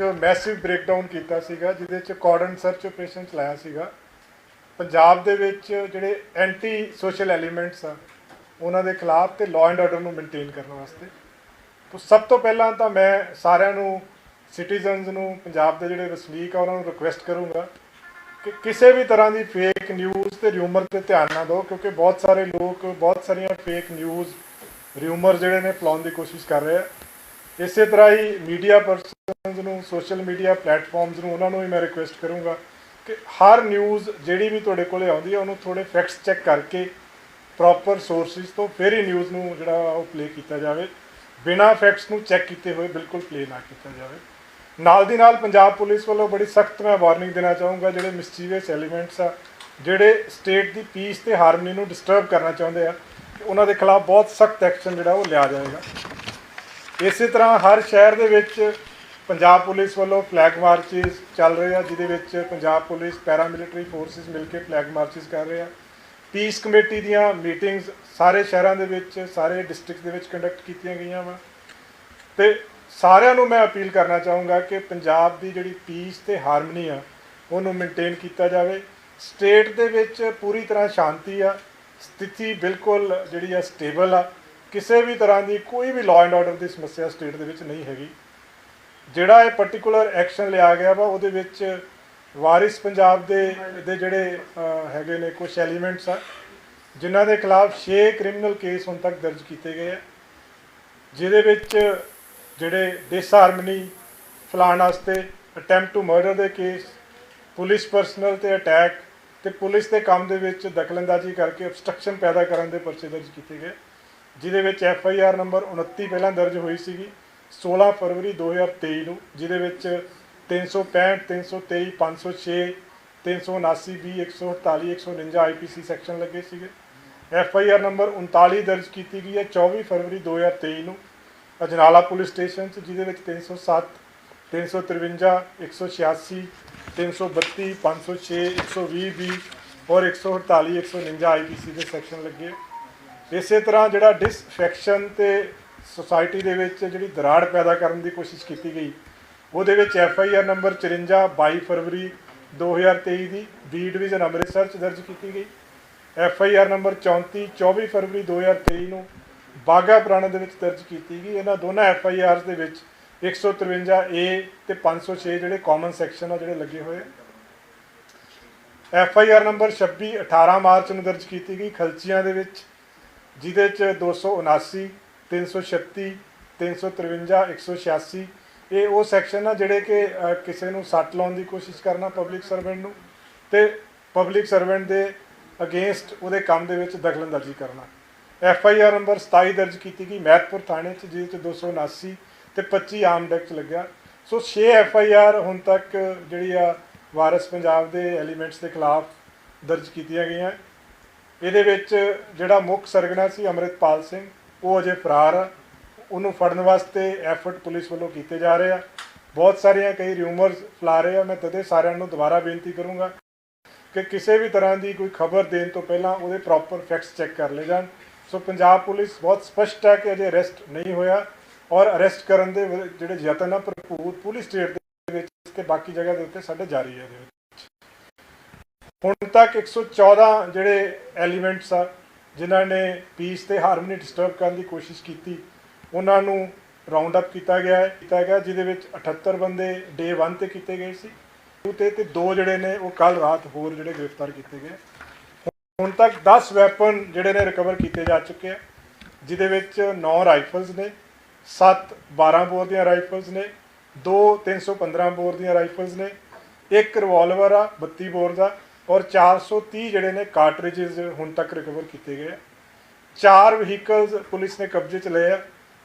ਇੱਕ massive breakdown ਕੀਤਾ ਸੀਗਾ, ਜਿਹਦੇ ਚ ਕਾਰਡਨ ਸਰਚ ਆਪਰੇਸ਼ਨ ਚਲਾਇਆ ਸੀਗਾ। ਪੰਜਾਬ ਦੇ ਵਿੱਚ ਜਿਹੜੇ ਐਂਟੀ ਸੋਸ਼ਲ ਐਲੀਮੈਂਟਸ ਆ, ਉਹਨਾਂ ਦੇ ਖਿਲਾਫ ਤੇ ਲਾਅ ਐਂਡ ਆਰਡਰ ਨੂੰ ਮੇਨਟੇਨ ਕਰਨ ਵਾਸਤੇ। ਤੋਂ ਸਭ ਤੋਂ ਪਹਿਲਾਂ ਤਾਂ ਮੈਂ ਸਾਰਿਆਂ ਨੂੰ ਸਿਟੀਜ਼ਨਸ ਨੂੰ, ਪੰਜਾਬ ਦੇ ਜਿਹੜੇ ਵਸਨੀਕ ਆ, ਉਹਨਾਂ ਨੂੰ ਰਿਕੁਐਸਟ ਕਰੂੰਗਾ ਕਿ ਕਿਸੇ ਵੀ ਤਰ੍ਹਾਂ ਦੀ ਫੇਕ ਨਿਊਜ਼ ਤੇ ਰਿਊਮਰ ਤੇ ਧਿਆਨ ਨਾ ਦਿਓ, ਕਿਉਂਕਿ ਬਹੁਤ ਸਾਰੇ ਲੋਕ, ਬਹੁਤ ਸਾਰੀਆਂ ਫੇਕ ਨਿਊਜ਼ ਰਿਊਮਰ ਜਿਹੜੇ ਨੇ ਫਲਾਉਣ ਦੀ ਕੋਸ਼ਿਸ਼ ਕਰ ਰਹੇ ਆ। ਇਸੇ ਤਰ੍ਹਾਂ ਹੀ ਮੀਡੀਆ ਪਰਸਨਸ ਨੂੰ ਸੋਸ਼ਲ ਮੀਡੀਆ ਪਲੇਟਫਾਰਮਸ ਨੂੰ, ਉਹਨਾਂ ਨੂੰ ਵੀ ਮੈਂ ਰਿਕੁਐਸਟ ਕਰੂੰਗਾ ਕਿ ਹਰ ਨਿਊਜ਼ ਜਿਹੜੀ ਵੀ ਤੁਹਾਡੇ ਕੋਲੇ ਆਉਂਦੀ ਹੈ ਉਹਨੂੰ ਥੋੜੇ ਫੈਕਟਸ ਚੈੱਕ ਕਰਕੇ ਪ੍ਰੋਪਰ ਸੋਰਸਿਸ ਤੋਂ ਫਿਰ ਹੀ ਨਿਊਜ਼ ਨੂੰ ਜਿਹੜਾ ਉਹ ਪਲੇ ਕੀਤਾ ਜਾਵੇ। ਬਿਨਾਂ ਫੈਕਟਸ ਨੂੰ ਚੈੱਕ ਕੀਤੇ ਹੋਏ ਬਿਲਕੁਲ ਪਲੇ ਨਾ ਕੀਤਾ ਜਾਵੇ। ਨਾਲ ਦੀ ਨਾਲ ਪੰਜਾਬ ਪੁਲਿਸ ਵੱਲੋਂ ਬੜੀ ਸਖਤ ਮੈਂ ਵਾਰਨਿੰਗ ਦੇਣਾ ਚਾਹੂੰਗਾ, ਜਿਹੜੇ ਮਿਸਚੀਵਸ ਐਲੀਮੈਂਟਸ ਆ, ਜਿਹੜੇ ਸਟੇਟ ਦੀ ਪੀਸ ਤੇ ਹਾਰਮਨੀ ਨੂੰ ਡਿਸਟਰਬ ਕਰਨਾ ਚਾਹੁੰਦੇ ਆ ਕਿ ਉਹਨਾਂ ਦੇ ਖਿਲਾਫ ਬਹੁਤ ਸਖਤ ਐਕਸ਼ਨ ਜਿਹੜਾ ਉਹ ਲਿਆ ਜਾਏਗਾ। ਇਸੇ ਤਰ੍ਹਾਂ ਹਰ ਸ਼ਹਿਰ ਦੇ ਵਿੱਚ ਪੰਜਾਬ ਪੁਲਿਸ ਵੱਲੋਂ ਫਲੈਗ ਮਾਰਚਸ ਚੱਲ ਰਹੇ ਆ, ਜਿਹਦੇ ਵਿੱਚ ਪੰਜਾਬ ਪੁਲਿਸ, ਪੈਰਾਮਿਲਟਰੀ ਫੋਰਸਿਸ ਮਿਲ ਕੇ ਫਲੈਗ ਮਾਰਚਸ ਕਰ ਰਹੇ ਆ। ਪੀਸ ਕਮੇਟੀ ਦੀਆਂ ਮੀਟਿੰਗਸ ਸਾਰੇ ਸ਼ਹਿਰਾਂ ਦੇ ਵਿੱਚ, ਸਾਰੇ ਡਿਸਟ੍ਰਿਕਟ ਦੇ ਵਿੱਚ ਕੰਡਕਟ ਕੀਤੀਆਂ ਗਈਆਂ ਵਾ। ਤੇ ਸਾਰਿਆਂ ਨੂੰ ਮੈਂ ਅਪੀਲ ਕਰਨਾ ਚਾਹੂੰਗਾ ਕਿ ਪੰਜਾਬ ਦੀ ਜਿਹੜੀ ਪੀਸ ਤੇ ਹਾਰਮਨੀ ਆ, ਉਹਨੂੰ ਮੇਨਟੇਨ ਕੀਤਾ ਜਾਵੇ। ਸਟੇਟ ਦੇ ਵਿੱਚ ਪੂਰੀ ਤਰ੍ਹਾਂ ਸ਼ਾਂਤੀ ਆ, ਸਥਿਤੀ ਬਿਲਕੁਲ ਜਿਹੜੀ ਆ ਸਟੇਬਲ ਆ। ਕਿਸੇ ਵੀ ਤਰ੍ਹਾਂ ਦੀ ਕੋਈ ਵੀ ਲਾਅ ਐਂਡ ਆਰਡਰ ਦੀ ਸਮੱਸਿਆ ਸਟੇਟ ਦੇ ਵਿੱਚ ਨਹੀਂ ਹੈਗੀ। ਜਿਹੜਾ ਇਹ ਪਾਰਟਿਕੂਲਰ ਐਕਸ਼ਨ ਲਿਆ ਗਿਆ ਵਾ, ਉਹਦੇ ਵਿੱਚ ਵਾਰਿਸ ਪੰਜਾਬ ਦੇ ਦੇ ਜਿਹੜੇ ਹੈਗੇ ਨੇ ਕੁਝ ਐਲੀਮੈਂਟਸ ਆ, ਜਿਨ੍ਹਾਂ ਦੇ ਖਿਲਾਫ 6 ਕ੍ਰਿਮੀਨਲ ਕੇਸ ਹੁਣ ਤੱਕ ਦਰਜ ਕੀਤੇ ਗਏ ਆ, ਜਿਹਦੇ ਵਿੱਚ ਜਿਹੜੇ ਡਿਸਹਾਰਮਨੀ ਫਲਾਣ ਵਾਸਤੇ ਅਟੈਂਪਟ ਟੂ ਮਰਡਰ ਦੇ ਕੇਸ ਪੁਲਿਸ ਪਰਸਨਲ ਤੇ ਅਟੈਕ ਤੇ ਪੁਲਿਸ ਦੇ ਕੰਮ ਦੇ ਵਿੱਚ ਦਖਲਅੰਦਾਜ਼ੀ ਕਰਕੇ obstruction ਪੈਦਾ ਕਰਨ ਦੇ ਪਰਚੇ ਦਰਜ ਕੀਤੇ ਗਏ। ਜਿਹਦੇ ਵਿੱਚ ਐਫ ਆਈ ਆਰ ਨੰਬਰ 29 ਪਹਿਲਾਂ ਦਰਜ ਹੋਈ ਸੀਗੀ 16 ਫਰਵਰੀ 2023 ਨੂੰ, ਜਿਹਦੇ ਵਿੱਚ 365 323 506 379 ਬੀ 148 149 ਆਈਪੀਸੀ ਸੈਕਸ਼ਨ ਲੱਗੇ ਸੀਗੇ। ਐਫ ਆਈ ਆਰ ਨੰਬਰ 39 ਦਰਜ ਕੀਤੀ ਗਈ ਹੈ 24 ਫਰਵਰੀ 2023 ਨੂੰ। ਅਜਨਾਲਾ ਪੁਲਿਸ ਸਟੇਸ਼ਨ 'ਚ, ਜਿਹਦੇ ਵਿੱਚ 307 353 186 332 506 120 ਬੀ ਔਰ 148 149 ਆਈਪੀਸੀ ਦੇ ਸੈਕਸ਼ਨ ਲੱਗੇ। ਇਸੇ ਤਰ੍ਹਾਂ ਜਿਹੜਾ ਡਿਸਫੈਕਸ਼ਨ ਤੇ ਸੁਸਾਇਟੀ ਦੇ ਵਿੱਚ ਜਿਹੜੀ ਦਰਾੜ ਪੈਦਾ ਕਰਨ ਦੀ ਕੋਸ਼ਿਸ਼ ਕੀਤੀ ਗਈ, ਉਹਦੇ ਵਿੱਚ ਐਫ ਆਈ ਆਰ ਨੰਬਰ 54 22 ਫਰਵਰੀ 2023 ਦੀ ਬੀ ਡਿਵੀਜ਼ਨ ਅੰਮ੍ਰਿਤਸਰ ਚ ਦਰਜ ਕੀਤੀ ਗਈ। ਐਫ ਆਈ ਆਰ ਨੰਬਰ 34 24 ਫਰਵਰੀ 2023 ਨੂੰ ਬਾਗਾ ਪੁਰਾਣਾ ਦੇ ਵਿੱਚ ਦਰਜ ਕੀਤੀ ਗਈ। ਇਹਨਾਂ ਦੋਨਾਂ ਐਫ ਆਈ ਆਰਸ ਦੇ ਵਿੱਚ 153 ਏ ਤੇ 506 ਜਿਹੜੇ ਕਾਮਨ ਸੈਕਸ਼ਨ ਆ ਜਿਹੜੇ ਲੱਗੇ ਹੋਏ ਐਫ ਆਈ ਆਰ ਨੰਬਰ 26 18 ਮਾਰਚ ਨੂੰ ਦਰਜ ਕੀਤੀ ਗਈ। ਖਲਚੀਆਂ ਦੇ ਵਿੱਚ ਜਿਹਦੇ ਚ 279 336 353 186 ਇਹ ਉਹ ਸੈਕਸ਼ਨ ਆ ਜਿਹੜੇ ਕਿ ਕਿਸੇ ਨੂੰ ਸੱਟ ਲਾਉਣ ਦੀ ਕੋਸ਼ਿਸ਼ ਕਰਨਾ ਪਬਲਿਕ ਸਰਵੈਂਟ ਨੂੰ ਤੇ ਪਬਲਿਕ ਸਰਵੈਂਟ ਦੇ ਅਗੇਂਸਟ ਉਹਦੇ ਕੰਮ ਦੇ ਵਿੱਚ ਦਖਲਅੰਦਾਜ਼ੀ ਕਰਨਾ। ਐਫ ਆਈ ਆਰ ਨੰਬਰ 27 ਦਰਜ ਕੀਤੀ ਗਈ ਮਹਿਤਪੁਰ ਥਾਣੇ 'ਚ, ਜਿਹਦੇ 'ਚ 279 ਤੇ 25 ਆਮ ਡੈਕਟ ਲੱਗਿਆ। ਸੋ 6 ਐਫ ਆਈ ਆਰ ਹੁਣ ਤੱਕ ਜਿਹੜੀ ਆ ਵਾਰਸ ਪੰਜਾਬ ਦੇ ਐਲੀਮੈਂਟਸ ਦੇ ਖਿਲਾਫ ਦਰਜ ਕੀਤੀਆਂ ਗਈਆਂ। ਇਹਦੇ ਵਿੱਚ ਜਿਹੜਾ ਮੁੱਖ ਸਰਗਨਾ ਸੀ ਅਮਰਿਤਪਾਲ ਸਿੰਘ, ਉਹ ਅਜੇ ਫਰਾਰ ਆ। ਉਹਨੂੰ ਫੜਨ ਵਾਸਤੇ ਐਫਰਟ ਪੁਲਿਸ ਵੱਲੋਂ ਕੀਤੇ ਜਾ ਰਹੇ ਆ। ਬਹੁਤ ਸਾਰੀਆਂ ਕਈ ਰਿਊਮਰਸ ਫਲਾ ਰਹੇ ਆ। ਮੈਂ ਤਦੇ ਸਾਰਿਆਂ ਨੂੰ ਦੁਬਾਰਾ ਬੇਨਤੀ ਕਰੂੰਗਾ ਕਿ ਕਿਸੇ ਵੀ ਤਰ੍ਹਾਂ ਦੀ ਕੋਈ ਖਬਰ ਦੇਣ ਤੋਂ ਪਹਿਲਾਂ ਉਹਦੇ ਪ੍ਰੋਪਰ ਫੈਕਟਸ ਚੈੱਕ ਕਰ ਲਏ ਜਾਣ। ਸੋ ਪੰਜਾਬ ਪੁਲਿਸ ਬਹੁਤ ਸਪਸ਼ਟ ਹੈ ਕਿ ਅਜੇ ਅਰੈਸਟ ਨਹੀਂ ਹੋਇਆ ਔਰ ਅਰੈਸਟ ਕਰਨ ਦੇ ਜਿਹੜੇ ਯਤਨ ਆ ਭਰਪੂਰ ਪੁਲਿਸ ਸਟੇਟ ਦੇ ਵਿੱਚ ਤੇ ਬਾਕੀ ਜਗ੍ਹਾ ਦੇ ਉੱਤੇ ਸਾਡੇ ਜਾਰੀ ਹੈ ਹੁਣ ਤੱਕ 114 ਜਿਹੜੇ ਐਲੀਮੈਂਟਸ ਆ, ਜਿਨ੍ਹਾਂ ਨੇ ਪੀਸ ਤੇ ਹਾਰਮਨੀ ਡਿਸਟਰਬ ਕਰਨ ਦੀ ਕੋਸ਼ਿਸ਼ ਕੀਤੀ, ਉਹਨਾਂ ਨੂੰ ਰਾਉਂਡ ਅਪ ਕੀਤਾ ਗਿਆ ਹੈ, ਕੀਤਾ ਗਿਆ, ਜਿਹਦੇ ਵਿੱਚ 78 ਬੰਦੇ ਡੇ 1 ਤੇ ਕੀਤੇ ਗਏ ਸੀ ਤੇ ਤੇ ਦੋ ਜਿਹੜੇ ਨੇ, ਉਹ ਕੱਲ ਰਾਤ ਹੋਰ ਜਿਹੜੇ ਗ੍ਰਿਫਤਾਰ ਕੀਤੇ ਗਏ। ਹੁਣ ਤੱਕ 10 ਵੈਪਨ ਜਿਹੜੇ ਨੇ ਰਿਕਵਰ ਕੀਤੇ ਜਾ ਚੁੱਕੇ ਆ, ਜਿਹਦੇ ਵਿੱਚ 9 ਰਾਈਫਲਸ ਨੇ 7 12 ਬੋਰ ਦੀਆਂ ਰਾਈਫਲਸ ਨੇ 2 315 ਬੋਰ ਦੀਆਂ ਰਾਈਫਲਸ ਨੇ, ਇੱਕ ਰਿਵਾਲਵਰ ਆ 32 ਬੋਰ ਦਾ ਔਰ 430 ਜਿਹੜੇ ਨੇ ਕਾਰਟ੍ਰਿਜਸ ਹੁਣ ਤੱਕ ਰਿਕਵਰ ਕੀਤੇ ਗਏ ਚਾਰ ਵਹੀਕਲਸ ਪੁਲਿਸ ਨੇ ਕਬਜ਼ੇ 'ਚ ਲਏ ਆ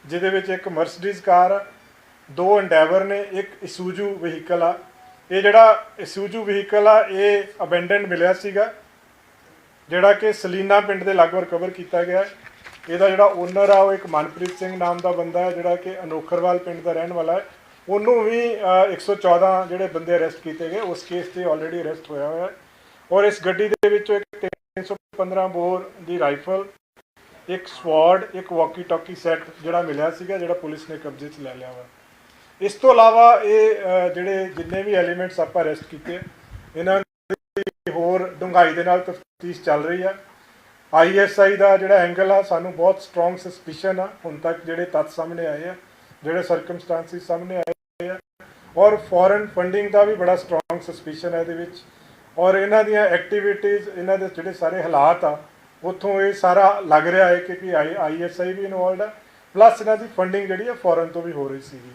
ਜਿਹਦੇ ਵਿੱਚ ਇੱਕ ਮਰਸੀਡੀਜ਼ ਕਾਰ ਆ ਦੋ ਐਂਡੈਵਰ ਨੇ ਇੱਕ ਇਸੂਜੂ ਵਹੀਕਲ ਆ। ਇਹ ਜਿਹੜਾ ਇਸੂਜੂ ਵਹੀਕਲ ਆ ਇਹ ਅਬੈਂਡਨ ਮਿਲਿਆ ਸੀਗਾ ਜਿਹੜਾ ਕਿ ਸਲੀਨਾ ਪਿੰਡ ਦੇ ਲਾਗੋਂ ਰਿਕਵਰ ਕੀਤਾ ਗਿਆ। ਇਹਦਾ ਜਿਹੜਾ ਓਨਰ ਆ ਉਹ ਇੱਕ ਮਨਪ੍ਰੀਤ ਸਿੰਘ ਨਾਮ ਦਾ ਬੰਦਾ ਹੈ ਜਿਹੜਾ ਕਿ ਅਨੋਖਰਵਾਲ ਪਿੰਡ ਦਾ ਰਹਿਣ ਵਾਲਾ ਹੈ। ਉਹਨੂੰ ਵੀ ਅਹ, 114 ਜਿਹੜੇ ਬੰਦੇ ਅਰੈਸਟ ਕੀਤੇ ਗਏ ਉਸ ਕੇਸ ਤੇ ਆਲਰੇਡੀ ਅਰੈਸਟ ਹੋਇਆ ਹੋਇਆ ਹੈ। ਔਰ ਇਸ ਗੱਡੀ ਦੇ ਵਿੱਚੋਂ ਇੱਕ 315 ਬੋਰ ਦੀ ਰਾਈਫਲ, ਇੱਕ ਸਵਾਰਡ ਇੱਕ ਵਾਕੀ ਟਾਕੀ ਸੈੱਟ ਜਿਹੜਾ ਮਿਲਿਆ ਸੀਗਾ, ਜਿਹੜਾ ਪੁਲਿਸ ਨੇ ਕਬਜ਼ੇ 'ਚ ਲੈ ਲਿਆ ਵਾ। ਇਸ ਤੋਂ ਇਲਾਵਾ ਇਹ ਜਿਹੜੇ ਜਿੰਨੇ ਵੀ ਐਲੀਮੈਂਟਸ ਆਪਾਂ ਅਰੈਸਟ ਕੀਤੇ, ਇਹਨਾਂ ਦੀ ਹੋਰ ਡੂੰਘਾਈ ਦੇ ਨਾਲ ਤਫਤੀਸ਼ ਚੱਲ ਰਹੀ ਆ। ਆਈਐਸਆਈ ਦਾ ਜਿਹੜਾ ਐਂਗਲ ਆ, ਸਾਨੂੰ ਬਹੁਤ ਸਟਰੋਂਗ ਸਸਪੀਸ਼ਨ ਆ, ਹੁਣ ਤੱਕ ਜਿਹੜੇ ਤੱਥ ਸਾਹਮਣੇ ਆਏ ਆ, ਜਿਹੜੇ ਸਰਕਮਸਟੈਂਸਿਸ ਸਾਹਮਣੇ ਆਏ ਆ। ਔਰ ਫੋਰਨ ਫੰਡਿੰਗ ਦਾ ਵੀ ਬੜਾ ਸਟਰੋਂਗ ਸਸਪੀਸ਼ਨ ਹੈ ਇਹਦੇ ਵਿੱਚ। ਔਰ ਇਹਨਾਂ ਦੀਆਂ ਐਕਟੀਵਿਟੀਜ਼ ਇਹਨਾਂ ਦੇ ਜਿਹੜੇ ਸਾਰੇ ਹਾਲਾਤ ਆ, ਉੱਥੋਂ ਇਹ ਸਾਰਾ ਲੱਗ ਰਿਹਾ ਹੈ ਕਿ ਕਿ ਆਈਐਸਆਈ ਵੀ ਇਨਵੋਲਡ ਆ ਪਲੱਸ ਇਹਨਾਂ ਦੀ ਫੰਡਿੰਗ ਜਿਹੜੀ ਆ ਫੋਰਨ ਤੋਂ ਵੀ ਹੋ ਰਹੀ ਸੀਗੀ।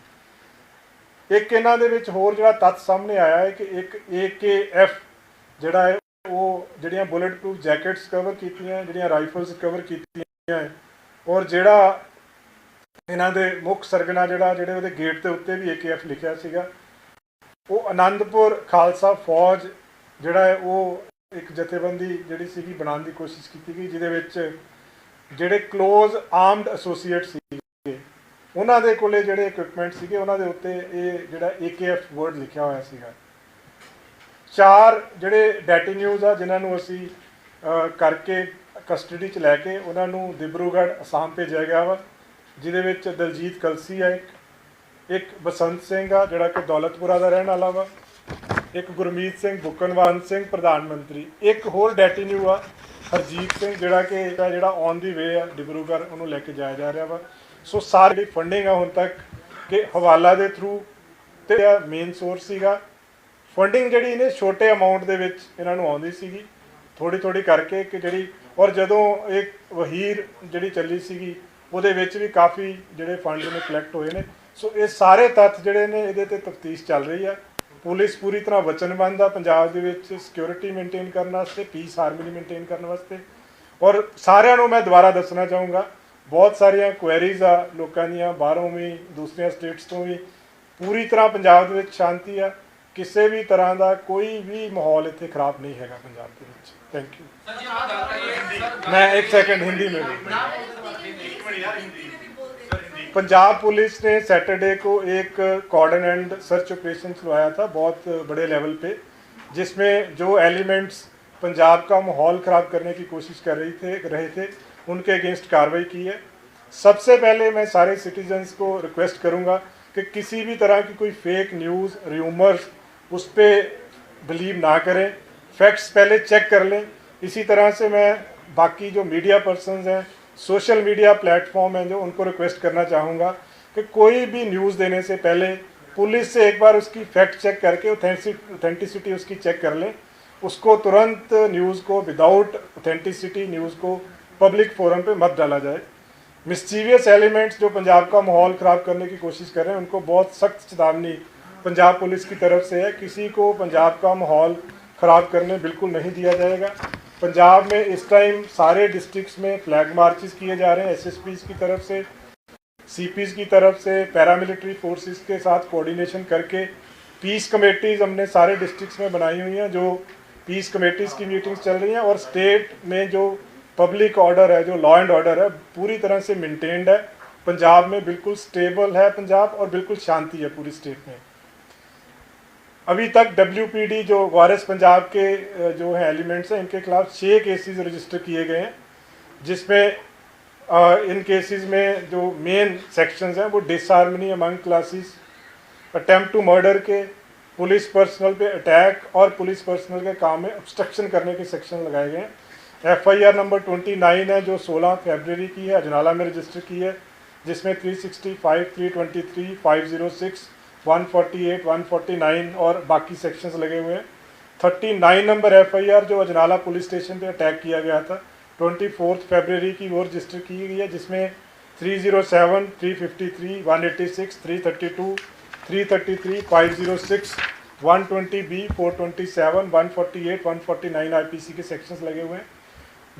ਇੱਕ ਇਹਨਾਂ ਦੇ ਵਿੱਚ ਹੋਰ ਜਿਹੜਾ ਤੱਥ ਸਾਹਮਣੇ ਆਇਆ ਹੈ ਕਿ ਇੱਕ AKF ਜਿਹੜਾ ਹੈ, ਉਹ ਜਿਹੜੀਆਂ ਬੁਲੇਟ ਪ੍ਰੂਫ ਜੈਕਟਸ ਕਵਰ ਕੀਤੀਆਂ, ਜਿਹੜੀਆਂ ਰਾਈਫਲਸ ਕਵਰ ਕੀਤੀਆਂ ਔਰ ਜਿਹੜਾ ਇਹਨਾਂ ਦੇ ਮੁੱਖ ਸਰਗਨਾ ਜਿਹੜਾ, ਜਿਹੜੇ ਉਹਦੇ ਗੇਟ ਦੇ ਉੱਤੇ ਵੀ AKF ਲਿਖਿਆ ਸੀਗਾ, ਉਹ ਆਨੰਦਪੁਰ ਖਾਲਸਾ ਫੌਜ ਜਿਹੜਾ ਹੈ ਉਹ ਇੱਕ ਜਥੇਬੰਦੀ ਜਿਹੜੀ ਸੀਗੀ ਬਣਾਉਣ ਦੀ ਕੋਸ਼ਿਸ਼ ਕੀਤੀ ਗਈ, ਜਿਹਦੇ ਵਿੱਚ ਜਿਹੜੇ ক্লোਜ਼ ਆਰਮਡ ਐਸੋਸੀਏਟ ਸੀਗੇ, ਉਹਨਾਂ ਦੇ ਕੋਲੇ ਜਿਹੜੇ ਇਕਵਿਪਮੈਂਟ ਸੀਗੇ, ਉਹਨਾਂ ਦੇ ਉੱਤੇ ਇਹ ਜਿਹੜਾ AKF ਵਰਡ ਲਿਖਿਆ ਹੋਇਆ ਸੀਗਾ। ਚਾਰ ਜਿਹੜੇ ਡੈਟੀਨਿਊਜ਼ ਆ, ਜਿਨ੍ਹਾਂ ਨੂੰ ਅਸੀਂ ਕਰਕੇ ਕਸਟਡੀ 'ਚ ਲੈ ਕੇ ਉਹਨਾਂ ਨੂੰ ਦਿਬਰੂਗੜ੍ਹ ਅਸਾਮ ਭੇਜਿਆ ਗਿਆ ਵਾ, ਜਿਹਦੇ ਵਿੱਚ ਦਲਜੀਤ ਕਲਸੀ ਆ ਇੱਕ ਇੱਕ ਬਸੰਤ ਸਿੰਘ ਆ, ਜਿਹੜਾ ਕਿ ਦੌਲਤਪੁਰਾ ਦਾ ਰਹਿਣ ਵਾਲਾ ਵਾ। ਇੱਕ ਗੁਰਮੀਤ ਸਿੰਘ, ਬੁੱਕਨਵਾਨ ਸਿੰਘ, ਪ੍ਰਧਾਨ ਮੰਤਰੀ। ਇੱਕ ਹੋਰ ਡੈਟੀਨਿਊ ਆ, ਹਰਜੀਤ ਸਿੰਘ, ਜਿਹੜਾ ਕਿ ਜਿਹੜਾ ਔਨ ਦੀ ਵੇ ਆ, ਡਿਬਰੂਗੜ੍ਹ, ਉਹਨੂੰ ਲੈ ਕੇ ਜਾਇਆ ਜਾ ਰਿਹਾ ਵਾ। ਸੋ ਸਾਰੀ ਫੰਡਿੰਗ ਆ ਹੁਣ ਤੱਕ ਕਿ ਹਵਾਲਾ ਦੇ ਥਰੂ ਤੇ ਮੇਨ ਸੋਰਸ ਸੀਗਾ। ਫੰਡਿੰਗ ਜਿਹੜੀ ਇਹਨੇ ਛੋਟੇ ਅਮਾਉਂਟ ਦੇ ਵਿੱਚ ਇਹਨਾਂ ਨੂੰ ਆਉਂਦੀ ਸੀਗੀ। ਥੋੜੀ ਥੋੜੀ ਕਰਕੇ ਕਿ ਜਿਹੜੀ, ਔਰ ਜਦੋਂ ਇੱਕ ਵਹੀਰ ਜਿਹੜੀ ਚੱਲੀ ਸੀਗੀ, ਉਹਦੇ ਵਿੱਚ ਵੀ ਕਾਫੀ ਜਿਹੜੇ ਫੰਡ ਨੇ ਕਲੈਕਟ ਹੋਏ ਨੇ। ਸੋ ਇਹ ਸਾਰੇ ਤੱਥ ਜਿਹੜੇ ਨੇ ਇਹਦੇ ਤੇ ਤਫਤੀਸ਼ ਚੱਲ ਰਹੀ ਆ। ਪੁਲਿਸ ਪੂਰੀ ਤਰ੍ਹਾਂ ਵਚਨਬੰਦ ਆ ਪੰਜਾਬ ਦੇ ਵਿੱਚ ਸਿਕਿਉਰਿਟੀ ਮੇਨਟੇਨ ਕਰਨ ਵਾਸਤੇ ਪੀਸ ਹਾਰਮਨੀ ਮੇਨਟੇਨ ਕਰਨ ਵਾਸਤੇ। ਔਰ ਸਾਰਿਆਂ ਨੂੰ ਮੈਂ ਦੁਬਾਰਾ ਦੱਸਣਾ ਚਾਹੂੰਗਾ ਬਹੁਤ ਸਾਰੀਆਂ ਕੁਐਰੀਜ਼ ਆ ਲੋਕਾਂ ਦੀਆਂ ਬਾਹਰੋਂ ਵੀ ਦੂਸਰੀਆਂ ਸਟੇਟਸ ਤੋਂ ਵੀ। ਪੂਰੀ ਤਰ੍ਹਾਂ ਪੰਜਾਬ ਦੇ ਵਿੱਚ ਸ਼ਾਂਤੀ ਆ ਕਿਸੇ ਵੀ ਤਰ੍ਹਾਂ ਦਾ ਕੋਈ ਵੀ ਮਾਹੌਲ ਇੱਥੇ ਖਰਾਬ ਨਹੀਂ ਹੈਗਾ ਪੰਜਾਬ ਦੇ ਵਿੱਚ। ਥੈਂਕ ਯੂ ਮੈਂ ਇੱਕ ਸੈਕਿੰਡ ਹਿੰਦੀ ਮੇਂ ਹਿੰਦੀ। पंजाब पुलिस ने सैटरडे को एक कॉर्डन एंड सर्च ऑपरेशन चलवाया था बहुत बड़े लेवल पे, जिसमें जो एलिमेंट्स पंजाब का माहौल ख़राब करने की कोशिश कर रही थे, रहे थे, उनके अगेंस्ट कार्रवाई की है। सबसे पहले मैं सारे सिटीजन्स को रिक्वेस्ट करूँगा कि किसी भी तरह की कोई फेक न्यूज़ र्यूमर्स उस पर बिलीव ना करें। फैक्ट्स पहले चेक कर लें। इसी तरह से मैं बाकी जो मीडिया पर्सनस हैं सोशल मीडिया प्लेटफॉर्म हैं जो उनको रिक्वेस्ट करना चाहूँगा कि कोई भी न्यूज़ देने से पहले पुलिस से एक बार उसकी फैक्ट चेक करके ऑथेंटिसिटी उसकी चेक कर लें। उसको तुरंत न्यूज़ को विदाउट ऑथेंटिसिटी न्यूज़ को पब्लिक फोरम पे मत डाला जाए। मिस्चीवियस एलिमेंट्स जो पंजाब का माहौल ख़राब करने की कोशिश कर रहे हैं, उनको बहुत सख्त चेतावनी पंजाब पुलिस की तरफ़ से है। किसी को पंजाब का माहौल ख़राब करने बिल्कुल नहीं दिया जाएगा। पंजाब में इस टाइम सारे डिस्ट्रिक्ट्स में फ्लैग मार्चेस किए जा रहे हैं एसएसपीज की तरफ़ से सीपीज की तरफ़ से पैरामिलिट्री फोर्सेस के साथ कोऑर्डिनेशन करके पीस कमेटीज़ हमने सारे डिस्ट्रिक्ट्स में बनाई हुई हैं, जो पीस कमेटीज़ की मीटिंग्स चल रही हैं और स्टेट में जो पब्लिक ऑर्डर है, जो लॉ एंड ऑर्डर है, पूरी तरह से मेंटेन्ड है। पंजाब में बिल्कुल स्टेबल है पंजाब और बिल्कुल शांति है पूरी स्टेट में। अभी तक डब्ल्यू जो वारिस पंजाब के जो हैं एलिमेंट्स हैं इनके खिलाफ छः केसेस रजिस्टर किए गए हैं जिसमें इन केसेस में जो मेन सेक्शंस हैं वो disharmony among classes attempt to murder के पुलिस पर्सनल पे अटैक और पुलिस पर्सनल के काम में ऑब्स्ट्रक्शन करने के सेक्शन लगाए गए हैं। एफआईआर नंबर 29 है जो 16 फरवरी की है अजनाला में रजिस्टर की है जिसमें 365, 323, 506, 148, 149 और बाकी सेक्शंस लगे हुए हैं। 39 नंबर एफआईआर जो अजनाला पुलिस स्टेशन पे अटैक किया गया था 24 फरवरी की वो रजिस्टर की गई है जिसमें 307, 353, 186, 332, 333, 506, 120 बी 427, 148, 149 आईपीसी के सेक्शंस लगे हुए हैं।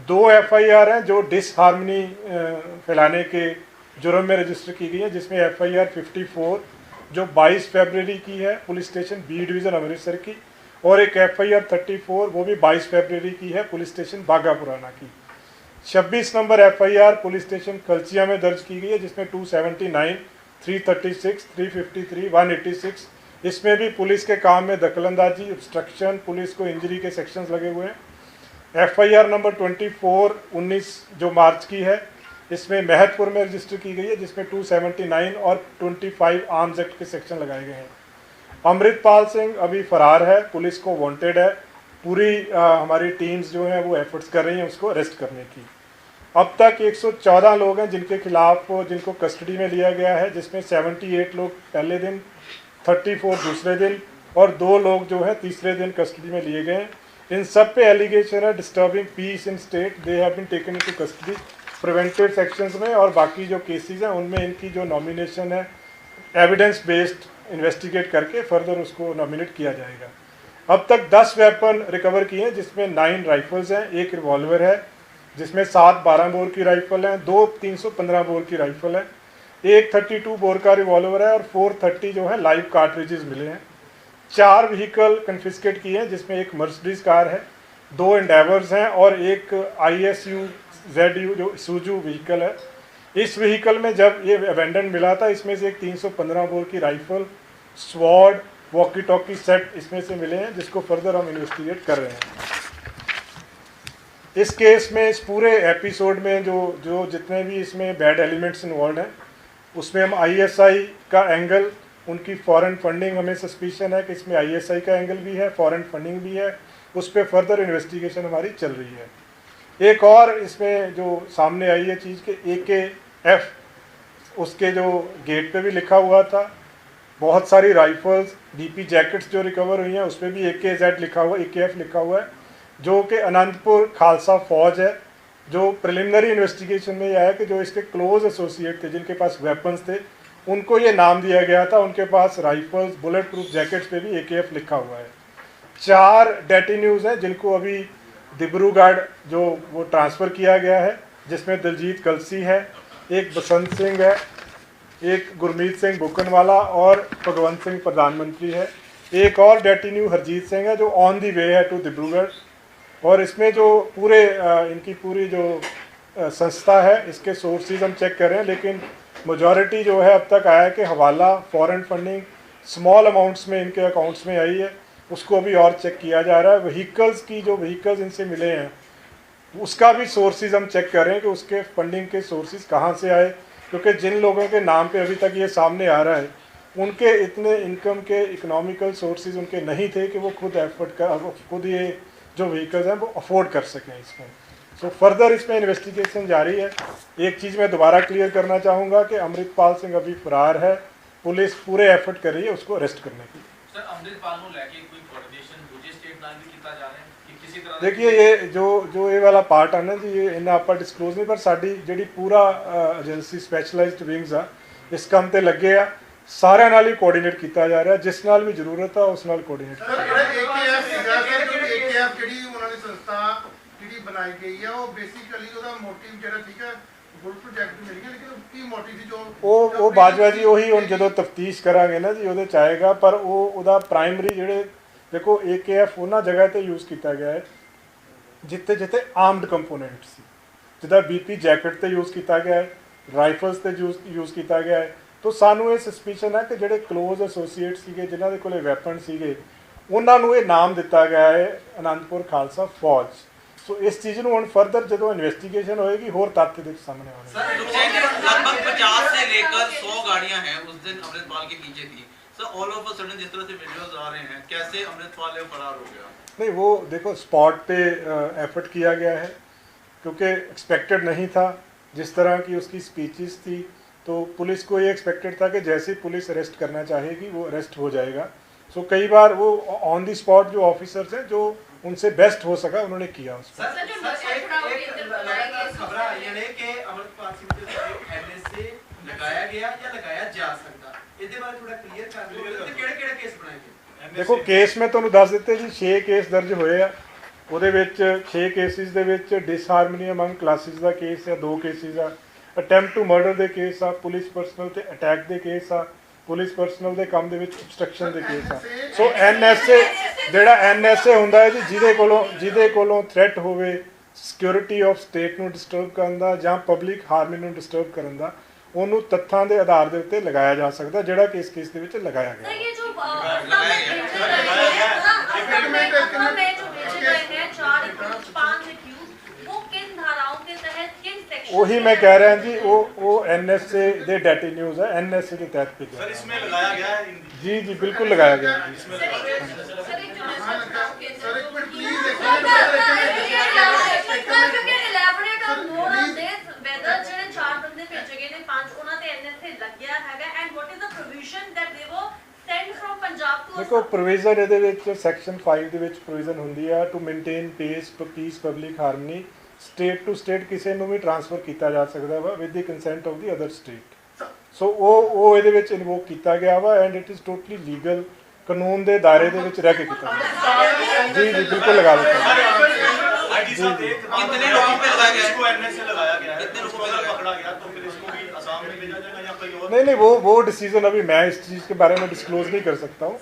दो एफआईआर हैं जो डिसहार्मनी फैलाने के जुर्म में रजिस्टर की गई है जिसमें एफआईआर 54 जो 22 फरवरी की है police station B division Amritsar की और एक एफआईआर 34 वो भी 22 फरवरी की है पुलिस स्टेशन बागा पुराना की। 26 नंबर एफआईआर पुलिस स्टेशन कलचिया में दर्ज की गई है जिसमें 279, 336, 353, 186 इसमें भी पुलिस के काम में दखलंदाजी ऑब्स्ट्रक्शन पुलिस को इंजरी के सेक्शंस लगे हुए हैं। एफआईआर नंबर 24 19 जो मार्च की है इसमें महतपुर में रजिस्टर की गई है जिसमें 279 और 25 आर्म्स एक्ट के सेक्शन लगाए गए हैं। अमृतपाल सिंह अभी फरार है पुलिस को वांटेड है। पूरी अ, हमारी टीम्स जो हैं वो एफर्ट्स कर रही हैं उसको अरेस्ट करने की। अब तक 114 लोग हैं जिनके खिलाफ जिनको कस्टडी में लिया गया है जिसमें 78 लोग पहले दिन 34 दूसरे दिन और दो लोग जो है तीसरे दिन कस्टडी में लिए गए हैं। इन सब पे एलिगेशन है disturbing peace in state they have been taken into custody preventive sections में और बाकी जो केसेस हैं, उनमें इनकी जो नॉमिनेशन है एविडेंस बेस्ड इन्वेस्टिगेट करके फर्दर उसको नॉमिनेट किया जाएगा। अब तक 10 वेपन रिकवर किए हैं, जिसमें नाइन राइफल्स हैं, एक रिवॉल्वर है, जिसमें सात बारह बोर की राइफल हैं, दो 315 बोर की राइफल है, एक 32 बोर का रिवॉल्वर है और 430 जो है लाइव कार्ट्रिजेस मिले हैं। चार व्हीकल कन्फिस्केट किए हैं, जिसमें एक मर्सडीज कार है दो इंडेवर्स हैं और एक I S U Z U जो सूजू व्हीकल है। इस व्हीकल में जब ये अवेंडन मिला था, इसमें से एक 315 बोर की rifle sword walkie talkie set इसमें से मिले हैं, जिसको फर्दर हम इन्वेस्टिगेट कर रहे हैं। इस केस में, इस पूरे एपिसोड में जो जो जितने भी इसमें बैड एलिमेंट्स इन्वॉल्व हैं, उसमें हम आईएसआई का एंगल उनकी फॉरेन फंडिंग हमें सस्पिशन है कि इसमें आईएसआई का एंगल भी है फॉरेन फंडिंग भी है उस पर फर्दर इन्वेस्टिगेशन हमारी चल रही है। एक और इसमें जो सामने आई है चीज़ के ए के एफ़ उसके जो गेट पे भी लिखा हुआ था, बहुत सारी राइफल्स डीपी जैकेट्स जो रिकवर हुई हैं, उस पर भी ए के जेड लिखा हुआ ए के एफ़ लिखा हुआ है, जो कि अनंतपुर खालसा फौज है, जो प्रिलिमिनरी इन्वेस्टिगेशन में यह आया कि जो इसके क्लोज एसोसिएट थे, जिनके पास वेपन्स थे, उनको ये नाम दिया गया था, उनके पास राइफल्स बुलेट प्रूफ जैकेट्स पे भी ए लिखा हुआ है। चार डेटी न्यूज़ हैं जिनको अभी डिब्रूगढ़ जो वो ट्रांसफ़र किया गया है, जिसमें दिलजीत कलसी है, एक बसंत सिंह है, एक गुरमीत सिंह बुकनवाला और भगवंत सिंह प्रधानमंत्री है। एक और डेटिन्यू हरजीत सिंह है जो ऑन दी वे है टू डिब्रूगढ़ और इसमें जो पूरे इनकी पूरी जो संस्था है, इसके सोर्सेज हम चेक कर रहे हैं, लेकिन मेजॉरिटी जो है अब तक आया है कि हवाला फॉरेन फंडिंग स्मॉल अमाउंट्स में इनके अकाउंट्स में आई है। उसको अभी और चेक किया जा रहा है। व्हीकल्स की जो व्हीकल्स इनसे मिले हैं उसका भी सोर्सेज हम चेक करें कि उसके फंडिंग के सोर्सेज कहाँ से आए। क्योंकि जिन लोगों के नाम पे अभी तक ये सामने आ रहा है उनके इतने इनकम के इकोनॉमिकल सोर्सेज उनके नहीं थे कि वो खुद एफर्ट कर खुद ये जो व्हीकल्स हैं वो अफोर्ड कर सकें इसमें। सो so, फर्दर इसमें इन्वेस्टिगेशन जारी है। एक चीज़ मैं दोबारा क्लियर करना चाहूँगा कि अमृतपाल सिंह अभी फरार है। पुलिस पूरे एफर्ट कर रही है उसको अरेस्ट करने की लिए। ਦੇਖੀਏ ਇਹ ਜੋ ਜੋ ਇਹ ਵਾਲਾ ਪਾਰਟ ਆ ਨਾ ਜੀ ਇਹ ਇਹਨਾਂ ਆਪਾਂ ਡਿਸਕਲੋਜ਼ ਨਹੀਂ ਪਰ ਸਾਡੀ ਜਿਹੜੀ ਪੂਰਾ ਏਜੰਸੀ ਸਪੈਸ਼ਲਾਈਜ਼ਡ ਵਿੰਗਸ ਆ ਇਸ ਕੰਮ ਤੇ ਲੱਗੇ ਆ। ਸਾਰਿਆਂ ਨਾਲ ਹੀ ਕੋਆਰਡੀਨੇਟ ਕੀਤਾ ਜਾ ਰਿਹਾ ਜਿਸ ਨਾਲ ਵੀ ਜ਼ਰੂਰਤ ਆ ਉਸ ਨਾਲ ਕੋਆਰਡੀਨੇਟ ਸਰ ਜਿਹੜਾ ਏਕੇਐਫ ਸੀਗਾ ਸਰ ਜਿਹੜੀ ਏਕੇਐਫ ਜਿਹੜੀ ਉਹਨਾਂ ਦੀ ਸੰਸਥਾ ਜਿਹੜੀ ਬਣਾਈ ਗਈ ਆ ਉਹ ਬੇਸਿਕਲੀ ਉਹਦਾ ਮੋਟਿਵ ਜਿਹੜਾ ਠੀਕ ਹੈ ਗੁੱਡ ਪ੍ਰੋਜੈਕਟ ਮਿਲ ਗਿਆ ਲੇਕਿਨ ਕੀ ਮੋਟਿਵ ਸੀ ਜੋ ਉਹ ਉਹ ਬਾਜਵਾ ਜੀ ਉਹੀ ਹੁਣ ਜਦੋਂ ਤਫਤੀਸ਼ ਕਰਾਂਗੇ ਨਾ ਜੀ ਉਹਦੇ ਚ ਆਏਗਾ ਪਰ ਉਹ ਉਹਦਾ ਪ੍ਰਾਇਮਰੀ ਜਿਹੜੇ ਦੇਖੋ ਏਕੇਐਫ ਉਹਨਾਂ ਜਗ੍ਹਾ ਤੇ ਯੂਜ਼ ਕੀਤਾ ਗਿਆ ਹੈ। ਜਿੱਥੇ ਜਿੱਥੇ ਆਰਮਡ ਕੰਪੋਨੈਂਟ ਸੀ। ਜਿਹਦਾ ਬੀਪੀ ਜੈਕਟ ਤੇ ਯੂਜ਼ ਕੀਤਾ ਗਿਆ ਹੈ, ਰਾਈਫਲਸ ਤੇ ਯੂਜ਼ ਕੀਤਾ ਗਿਆ ਹੈ। ਤਾਂ ਸਾਨੂੰ ਇਹ ਸਸਪੀਸ਼ਨ ਹੈ ਕਿ ਜਿਹੜੇ ক্লোਜ਼ ਐਸੋਸੀਏਟ ਸੀਗੇ, ਜਿਨ੍ਹਾਂ ਦੇ ਕੋਲੇ ਵੈਪਨ ਸੀਗੇ, ਉਹਨਾਂ ਨੂੰ ਇਹ ਨਾਮ ਦਿੱਤਾ ਗਿਆ ਹੈ, ਅਨੰਦਪੁਰ ਖਾਲਸਾ ਫੌਜ। ਸੋ ਇਸ ਚੀਜ਼ ਨੂੰ ਹੁਣ ਫਰਦਰ ਜਦੋਂ ਇਨਵੈਸਟੀਗੇਸ਼ਨ ਹੋਏਗੀ, ਹੋਰ ਤੱਥ ਦੇ ਸਾਹਮਣੇ ਆਉਣਗੇ। ਸਰ ਲਗਭਗ 50 से लेकर 100 गाड़ियां हैं उस दिन अमृतपाल के पीछे थी नहीं वो देखो स्पॉट पे एफर्ट किया गया है क्योंकि एक्सपेक्टेड नहीं था। जिस तरह की उसकी स्पीचेस थी तो पुलिस को ये एक्सपेक्टेड था कि जैसे पुलिस अरेस्ट करना चाहेगी वो अरेस्ट हो जाएगा। सो कई बार वो ऑन दी स्पॉट जो ऑफिसर्स हैं जो उनसे बेस्ट हो सका उन्होंने किया उस पर। लगाया गया ਦੇਖੋ ਕੇਸ ਮੈਂ ਤੁਹਾਨੂੰ ਦੱਸ ਦਿੱਤੇ ਜੀ 6 ਕੇਸ ਦਰਜ ਹੋਏ ਆ। ਉਹਦੇ ਵਿੱਚ 6 ਕੇਸਿਸ ਦੇ ਵਿੱਚ ਡਿਸਹਾਰਮਨੀ ਅਮੰਗ ਕਲਾਸਿਸ ਦਾ ਕੇਸ ਆ, ਦੋ ਕੇਸਿਸ ਆ। ਅਟੈਂਪਟ ਟੂ ਮਰਡਰ ਦੇ ਕੇਸ ਆ ਪੁਲਿਸ ਪਰਸਨਲ ਤੇ ਅਟੈਕ ਦੇ ਕੇਸ ਆ ਪੁਲਿਸ ਪਰਸਨਲ ਦੇ ਕੰਮ ਦੇ ਵਿੱਚ obstruction ਦੇ ਕੇਸ ਆ। ਸੋ ਐਨਐਸਏ ਜਿਹੜਾ ਐਨਐਸਏ ਹੁੰਦਾ ਹੈ ਜੀ, ਜਿਹਦੇ ਕੋਲੋਂ ਜਿਹਦੇ ਕੋਲੋਂ ਥ੍ਰੈਟ ਹੋਵੇ ਸਿਕਿਉਰਿਟੀ ਆਫ ਸਟੇਟ ਨੂੰ ਡਿਸਟਰਬ ਕਰਨ ਦਾ ਜਾਂ ਪਬਲਿਕ ਹਾਰਮਨੀ ਨੂੰ ਡਿਸਟਰਬ ਕਰਨ ਦਾ ਉਹਨੂੰ ਤੱਥਾਂ ਦੇ ਆਧਾਰ ਦੇ ਉੱਤੇ ਲਗਾਇਆ ਜਾ ਸਕਦਾ ਜਿਹੜਾ ਕਿ ਇਸ ਕੇਸ ਦੇ ਵਿੱਚ ਲਗਾਇਆ ਗਿਆ। ਸਰ ਇਹ ਜੋ ਲਗਾਇਆ ਗਿਆ। ਇੱਕ ਮਿੰਟ ਇੱਕ ਮਿੰਟ ਮੈਂ ਜੋ ਵੇਚ ਰਹੇ ਹੈ 4 5 ਉਹੀ ਮੈਂ ਕਹਿ ਰਿਹਾ ਜੀ ਉਹ वो वो एनएसए दे डेटी न्यूज है एनएसए के तहत ਐਨਐਸਏ ਲੱਗਿਆ ਹੈਗਾ। And what is the provision that they ਵੋ ਸੈਂਡ ਫਰਮ ਪੰਜਾਬ ਦੇਖੋ ਪ੍ਰੋਵੀਜ਼ਨ ਇਹਦੇ ਵਿੱਚ ਸੈਕਸ਼ਨ 5 ਦੇ ਵਿੱਚ ਪ੍ਰੋਵੀਜ਼ਨ ਹੁੰਦੀ ਹੈ to maintain peace to peace public harmony state to state ਕਿਸੇ ਨੂੰ ਵੀ ਟਰਾਂਸਫਰ ਕੀਤਾ ਜਾ ਸਕਦਾ ਵਾ with the consent of the other state so ਉਹ ਉਹ ਇਹਦੇ ਵਿੱਚ ਇਨਵੋਕ ਕੀਤਾ ਗਿਆ ਵਾ and it is totally legal ਕਾਨੂੰਨ ਦੇ ਦਾਇਰੇ ਦੇ ਵਿੱਚ ਰਹਿ ਕੇ ਕੀਤਾ ਗਿਆ ਜੀ ਜੀ ਬਿਲਕੁਲ ਲਗਾ ਦਿੱਤਾ ਗਿਆ। आईटी साहब एक कितने लोगों पे लगाया गया है? इसको एनएसए लगाया गया है कितने इसको लोगों पे अगर लगाया? पकड़ा गया तो फिर इसको भी असम में भेजा जाएगा या कहीं और नहीं नहीं वो वो डिसीजन अभी मैं इस चीज़ के बारे में डिस्क्लोज नहीं कर सकता हूँ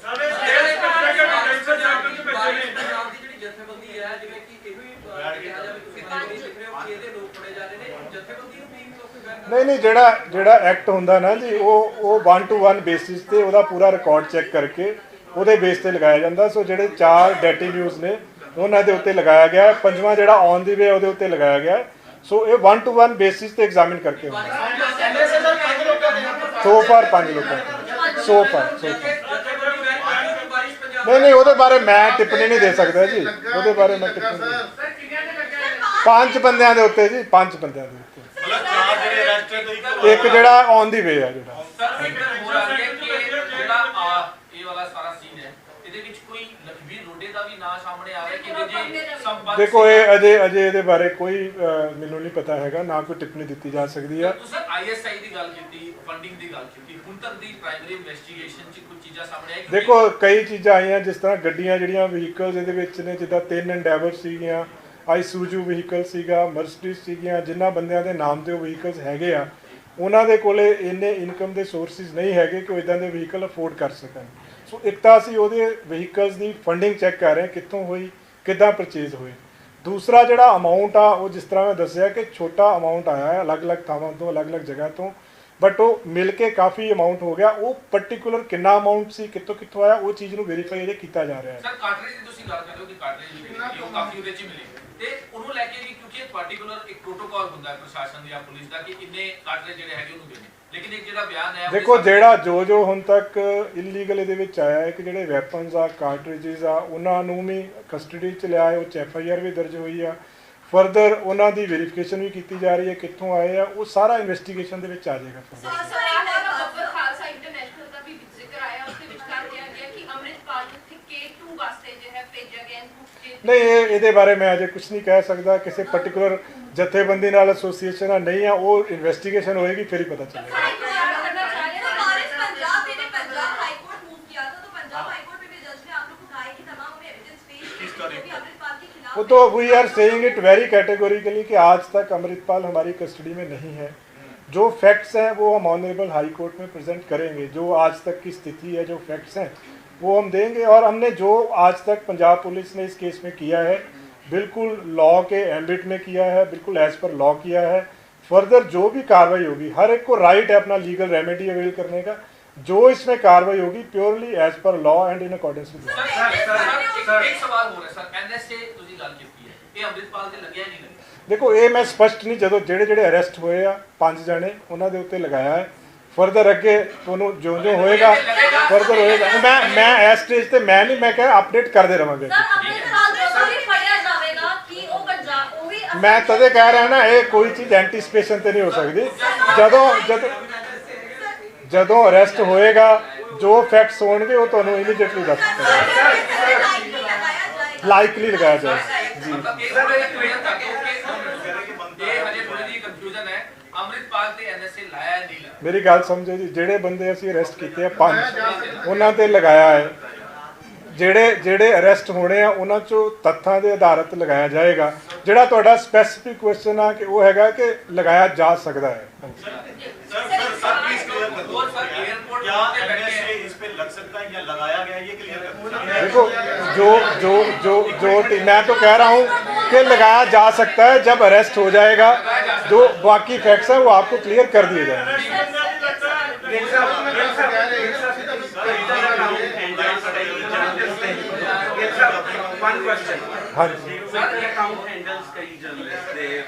ਨਹੀਂ ਨਹੀਂ, ਜਿਹੜਾ ਜਿਹੜਾ ਐਕਟ ਹੁੰਦਾ ਨਾ ਜੀ, ਉਹ ਉਹ 1 ਟੂ 1 ਬੇਸਿਸ ਤੇ ਉਹਦਾ ਪੂਰਾ ਰਿਕਾਰਡ ਚੈੱਕ ਕਰਕੇ ਉਹਦੇ ਬੇਸ ਤੇ ਲਗਾਇਆ ਜਾਂਦਾ। ਸੋ ਜਿਹੜੇ ਚਾਰ ਡੈਟੀ ਨਿਊਜ਼ ਨੇ, ਉਹਨਾਂ ਦੇ ਉੱਤੇ ਲਗਾਇਆ ਗਿਆ। ਪੰਜਵਾਂ ਜਿਹੜਾ ਔਨ ਦੀ ਵੇ ਉਹਦੇ ਉੱਤੇ ਲਗਾਇਆ ਗਿਆ। ਸੋ ਇਹ 1 ਟੂ 1 ਬੇਸਿਸ ਤੇ ਐਗਜ਼ਾਮਿਨ ਕਰਕੇ ਹੁੰਦਾ। ਐਨਐਸਏ ਦਾ ਪੰਜ ਲੋਕਾਂ ਦੇ। ਸੋ ਫਾਰ ਪੰਜ ਲੋਕਾਂ ਸੋ ਫਾਰ ਸੋ ਨਹੀਂ ਨਹੀਂ, ਉਹਦੇ ਬਾਰੇ ਮੈਂ ਟਿੱਪਣੀ ਨਹੀਂ ਦੇ ਸਕਦਾ ਜੀ। ਉਹਦੇ ਬਾਰੇ ਮੈਂ ਟਿੱਪਣੀ ਪੰਜ ਬੰਦਿਆਂ ਦੇ ਉੱਤੇ ਜੀ, ਪੰਜ ਬੰਦਿਆਂ ਦੇ ਇੱਕ ਜਿਹੜਾ ਔਨ ਦੀ ਵੇ ਆ ਜਿਹੜਾ ਦੇਖੋ ਇਹ ਅਜੇ ਅਜੇ ਇਹਦੇ ਬਾਰੇ ਕੋਈ ਮੈਨੂੰ ਨਹੀਂ ਪਤਾ ਹੈਗਾ ਨਾ ਕੋਈ ਟਿੱਪਣੀ ਦਿੱਤੀ ਜਾ ਸਕਦੀ ਆ। ਦੇਖੋ ਕਈ ਚੀਜ਼ਾਂ ਆਈਆਂ ਜਿਸ ਤਰ੍ਹਾਂ ਗੱਡੀਆਂ ਜਿਹੜੀਆਂ ਵਹੀਕਲਸ ਇਹਦੇ ਵਿੱਚ ਨੇ ਜਿੱਦਾਂ ਤਿੰਨ ਐਂਡੈਵਰ ਸੀਗੀਆਂ ਆਈਸੂਜੂ ਵਹੀਕਲ ਸੀਗਾ ਮਰਸਡੀਜ਼ ਸੀਗੀਆਂ, ਜਿਨ੍ਹਾਂ ਬੰਦਿਆਂ ਦੇ ਨਾਮ ਤੇ ਉਹ ਵਹੀਕਲਸ ਹੈਗੇ ਆ, ਉਹਨਾਂ ਦੇ ਕੋਲੇ ਇੰਨੇ ਇਨਕਮ ਦੇ ਸੋਰਸਿਸ ਨਹੀਂ ਹੈਗੇ ਕਿ ਉਹ ਇਦਾਂ ਦੇ ਵਹੀਕਲ ਅਫੋਰਡ ਕਰ ਸਕਣ। ਸੋ ਇੱਕ ਤਾਂ ਅਸੀਂ ਉਹਦੇ ਵਹੀਕਲਸ ਦੀ ਫੰਡਿੰਗ ਚੈੱਕ ਕਰ ਰਹੇ ਹਾਂ, ਕਿੱਥੋਂ ਹੋਈ, ਕਿੱਦਾਂ ਪਰਚੇਜ਼ ਹੋਏ। ਦੂਸਰਾ ਜਿਹੜਾ ਅਮਾਉਂਟ ਆ, ਉਹ ਜਿਸ ਤਰ੍ਹਾਂ ਮੈਂ ਦੱਸਿਆ ਕਿ ਛੋਟਾ ਅਮਾਉਂਟ ਆਇਆ ਹੈ, ਅਲੱਗ-ਅਲੱਗ ਥਾਵਾਂ ਤੋਂ, ਅਲੱਗ-ਅਲੱਗ ਜਗ੍ਹਾ ਤੋਂ ਬਟ ਉਹ ਮਿਲ ਕੇ ਕਾਫੀ ਅਮਾਉਂਟ ਹੋ ਗਿਆ। ਉਹ ਪਾਰਟਿਕੂਲਰ ਕਿੰਨਾ ਅਮਾਉਂਟ ਸੀ, ਕਿੱਥੋਂ ਕਿੱਥੋਂ ਆਇਆ, ਉਹ ਚੀਜ਼ ਨੂੰ ਵੈਰੀਫਾਈ ਇਹਦੇ ਕੀਤਾ ਜਾ ਰਿਹਾ ਹੈ। ਸਰ ਕਾਟਰੇਜ ਦੀ ਤੁਸੀਂ ਗੱਲ ਕਰ ਰਹੇ ਹੋ ਕਿ ਕਾਟਰੇਜ ਜਿਹੜੀ ਉਹ ਕਾਫੀ ਉਹਦੇ 'ਚ ਮਿਲੀ। ਤੇ ਉਹਨੂੰ ਲੈ ਕੇ ਵੀ ਕਿਉਂਕਿ ਇਹ ਪਾਰਟਿਕੂਲਰ ਇੱਕ ਪ੍ਰੋਟੋਕਾਲ ਹੁੰਦਾ ਹੈ ਪ੍ਰਸ਼ਾਸਨ ਜਾਂ ਪੁਲਿਸ ਦਾ ਕਿ ਇੰਨੇ ਕਾਟਰੇਜ ਜਿਹੜੇ ਹੈਗੇ ਉਹਨੂੰ ਦੇਣੇ ਲੇਕਿਨ ਇੱਕ ਜਿਹੜਾ ਬਿਆਨ ਹੈ ਦੇਖੋ ਜਿਹੜਾ ਜੋ ਜੋ ਹੁਣ ਤੱਕ ਇਲੀਗਲ ਇਹਦੇ ਵਿੱਚ ਆਇਆ ਹੈ ਕਿ ਜਿਹੜੇ ਵੈਪਨਸ ਆ ਕਾਰਟ੍ਰਿਜਸ ਆ ਉਹਨਾਂ ਨੂੰ ਵੀ ਕਸਟਡੀ ਚ ਲਿਆ ਹੈ ਉਹ ਚ ਐਫ ਆਈ ਆਰ ਵੀ ਦਰਜ ਹੋਈ ਆ ਫਰਦਰ ਉਹਨਾਂ ਦੀ ਵੈਰੀਫਿਕੇਸ਼ਨ ਵੀ ਕੀਤੀ ਜਾ ਰਹੀ ਹੈ ਕਿੱਥੋਂ ਆਏ ਆ ਉਹ ਸਾਰਾ ਇਨਵੈਸਟੀਗੇਸ਼ਨ ਦੇ ਵਿੱਚ ਆ ਜਾਏਗਾ ਨਹੀਂ ਇਹ ਇਹਦੇ ਬਾਰੇ ਮੈਂ ਅਜੇ ਕੁਝ ਨਹੀਂ ਕਹਿ ਸਕਦਾ ਕਿਸੇ ਪਾਰਟਿਕੂਲਰ ਜਥੇਬੰਦੀ ਨਾਲ ਐਸੋਸੀਏਸ਼ਨ ਆ ਨਹੀਂ ਆ ਉਹ ਇਨਵੈਸਟੀਗੇਸ਼ਨ ਹੋਏਗੀ ਫਿਰ ਹੀ ਪਤਾ ਚੱਲੇਗਾ हमारे पंजाब ने पंजाब हाई कोर्ट मूव किया था तो पंजाब हाई कोर्ट में भी जज ने आप लोग को कहा है कि तमाम हमें एविडेंस पेश किसका जो भी अमृतपाल के खिलाफ वो तो we are saying it very categorically कि आज तक अमृतपाल हमारी कस्टडी में नहीं है जो फैक्ट्स हैं वो हम ऑनरेबल हाई कोर्ट में प्रेजेंट करेंगे जो आज तक की स्थिति है जो फैक्ट्स हैं वो हम देंगे और हमने जो आज तक पंजाब पुलिस ने इस केस में किया है बिल्कुल लॉ के एम्बिट में किया है बिल्कुल एज पर लॉ किया है फर्दर जो भी कार्रवाई होगी हर एक को राइट है अपना लीगल रेमेडी अवेल करने का जो इसमें कार्रवाई होगी purely as per law and in accordance with law sir sir ਇੱਕ ਸਵਾਲ ਹੋ ਰਿਹਾ ਸਰ ਐਨਐਸਏ ਤੁਸੀਂ ਗੱਲ ਕੀਤੀ ਹੈ ਇਹ ਅੰਮ੍ਰਿਤਪਾਲ ਤੇ ਲੱਗਿਆ ਨਹੀਂ ਲੱਗਿਆ ਦੇਖੋ ਇਹ ਮੈਂ ਸਪਸ਼ਟ ਨਹੀਂ ਜਦੋਂ ਜਿਹੜੇ ਜਿਹੜੇ ਅਰੈਸਟ ਹੋਏ ਆ ਪੰਜ ਜਣੇ ਉਹਨਾਂ ਦੇ ਉੱਤੇ ਲਗਾਇਆ ਹੈ ਫਰਦਰ ਅੱਗੇ ਤੁਹਾਨੂੰ ਜੋ ਜੋ ਹੋਏਗਾ ਫਰਦਰ ਹੋਏਗਾ ਮੈਂ ਮੈਂ ਇਸ ਸਟੇਜ ਤੇ ਮੈਂ ਨਹੀਂ ਮੈਂ ਕਿਹਾ ਅਪਡੇਟ ਕਰਦੇ ਰਵਾਂਗੇ ਮੈਂ ਤਦੇ ਕਹਿ ਰਿਹਾ ਨਾ ਇਹ ਕੋਈ ਚੀਜ਼ ਐਂਟੀਸਪੇਸ਼ਨ ਤੇ ਨਹੀਂ ਹੋ ਸਕਦੀ ਜਦੋਂ ਜਦੋਂ ਜਦੋਂ ਅਰੈਸਟ ਹੋਏਗਾ ਜੋ ਫੈਕਟਸ ਹੋਣਗੇ ਉਹ ਤੁਹਾਨੂੰ ਇਮੀਡੀਏਟਲੀ ਦੱਸ ਦਿੱਤਾ ਲਾਈਕਲੀ ਲਗਾਇਆ ਜਾਏਗਾ ਜੀ ਮਤਲਬ ਇਹ ਸਾਰੇ ਕਲੀਅਰ ਕਰ ਦਿਓ ਕਿ ਇਹ ਹਜੇ ਥੋੜੀ ਜਿਹੀ ਕੰਫਿਊਜ਼ਨ ਹੈ ਅੰਮ੍ਰਿਤਪਾਲ ਤੇ ਐਨਐਸਏ ਲਾਇਆ ਨਹੀਂ ਲਾਇਆ ਮੇਰੀ ਗੱਲ ਸਮਝੋ ਜੀ, ਜਿਹੜੇ ਬੰਦੇ ਅਸੀਂ ਅਰੈਸਟ ਕੀਤੇ ਆ, ਪੰਜ, ਉਹਨਾਂ ਤੇ ਲਗਾਇਆ ਹੈ। ਜਿਹੜੇ ਜਿਹੜੇ ਅਰੈਸਟ ਹੋਣੇ ਆ ਉਹਨਾਂ ਚੋਂ ਤੱਥਾਂ ਦੇ ਆਧਾਰਿਤ ਲਗਾਇਆ ਜਾਏਗਾ ਜਿਹੜਾ ਤੁਹਾਡਾ ਸਪੈਸੀਫਿਕ ਕੁਐਸਚਨ ਆ ਕਿ ਉਹ ਹੈਗਾ ਕਿ ਲਗਾਇਆ ਜਾ ਸਕਦਾ ਹੈ ਹਾਂਜੀ। Sir sir sir please clear कर दो और सर, एयरपोर्ट क्या पे बैठे एनएसए हैं। इस पे लग सकता है या लगाया गया है ये क्लियर कर दो देखो जो जो जो जो मैं तो कह रहा हूँ कि लगाया जा सकता है जब अरेस्ट हो जाएगा जो बाकी फैक्ट्स हैं वो आपको क्लियर कर दिए जाएंगे ਵਨ ਕੁਐਸਚਨ ਹਾਂਜੀ ਸਰ ਅਕਾਊਂਟ ਹੈਂਡਲਸ ਕਈ ਜਰਨਲਿਸਟ ਦੇ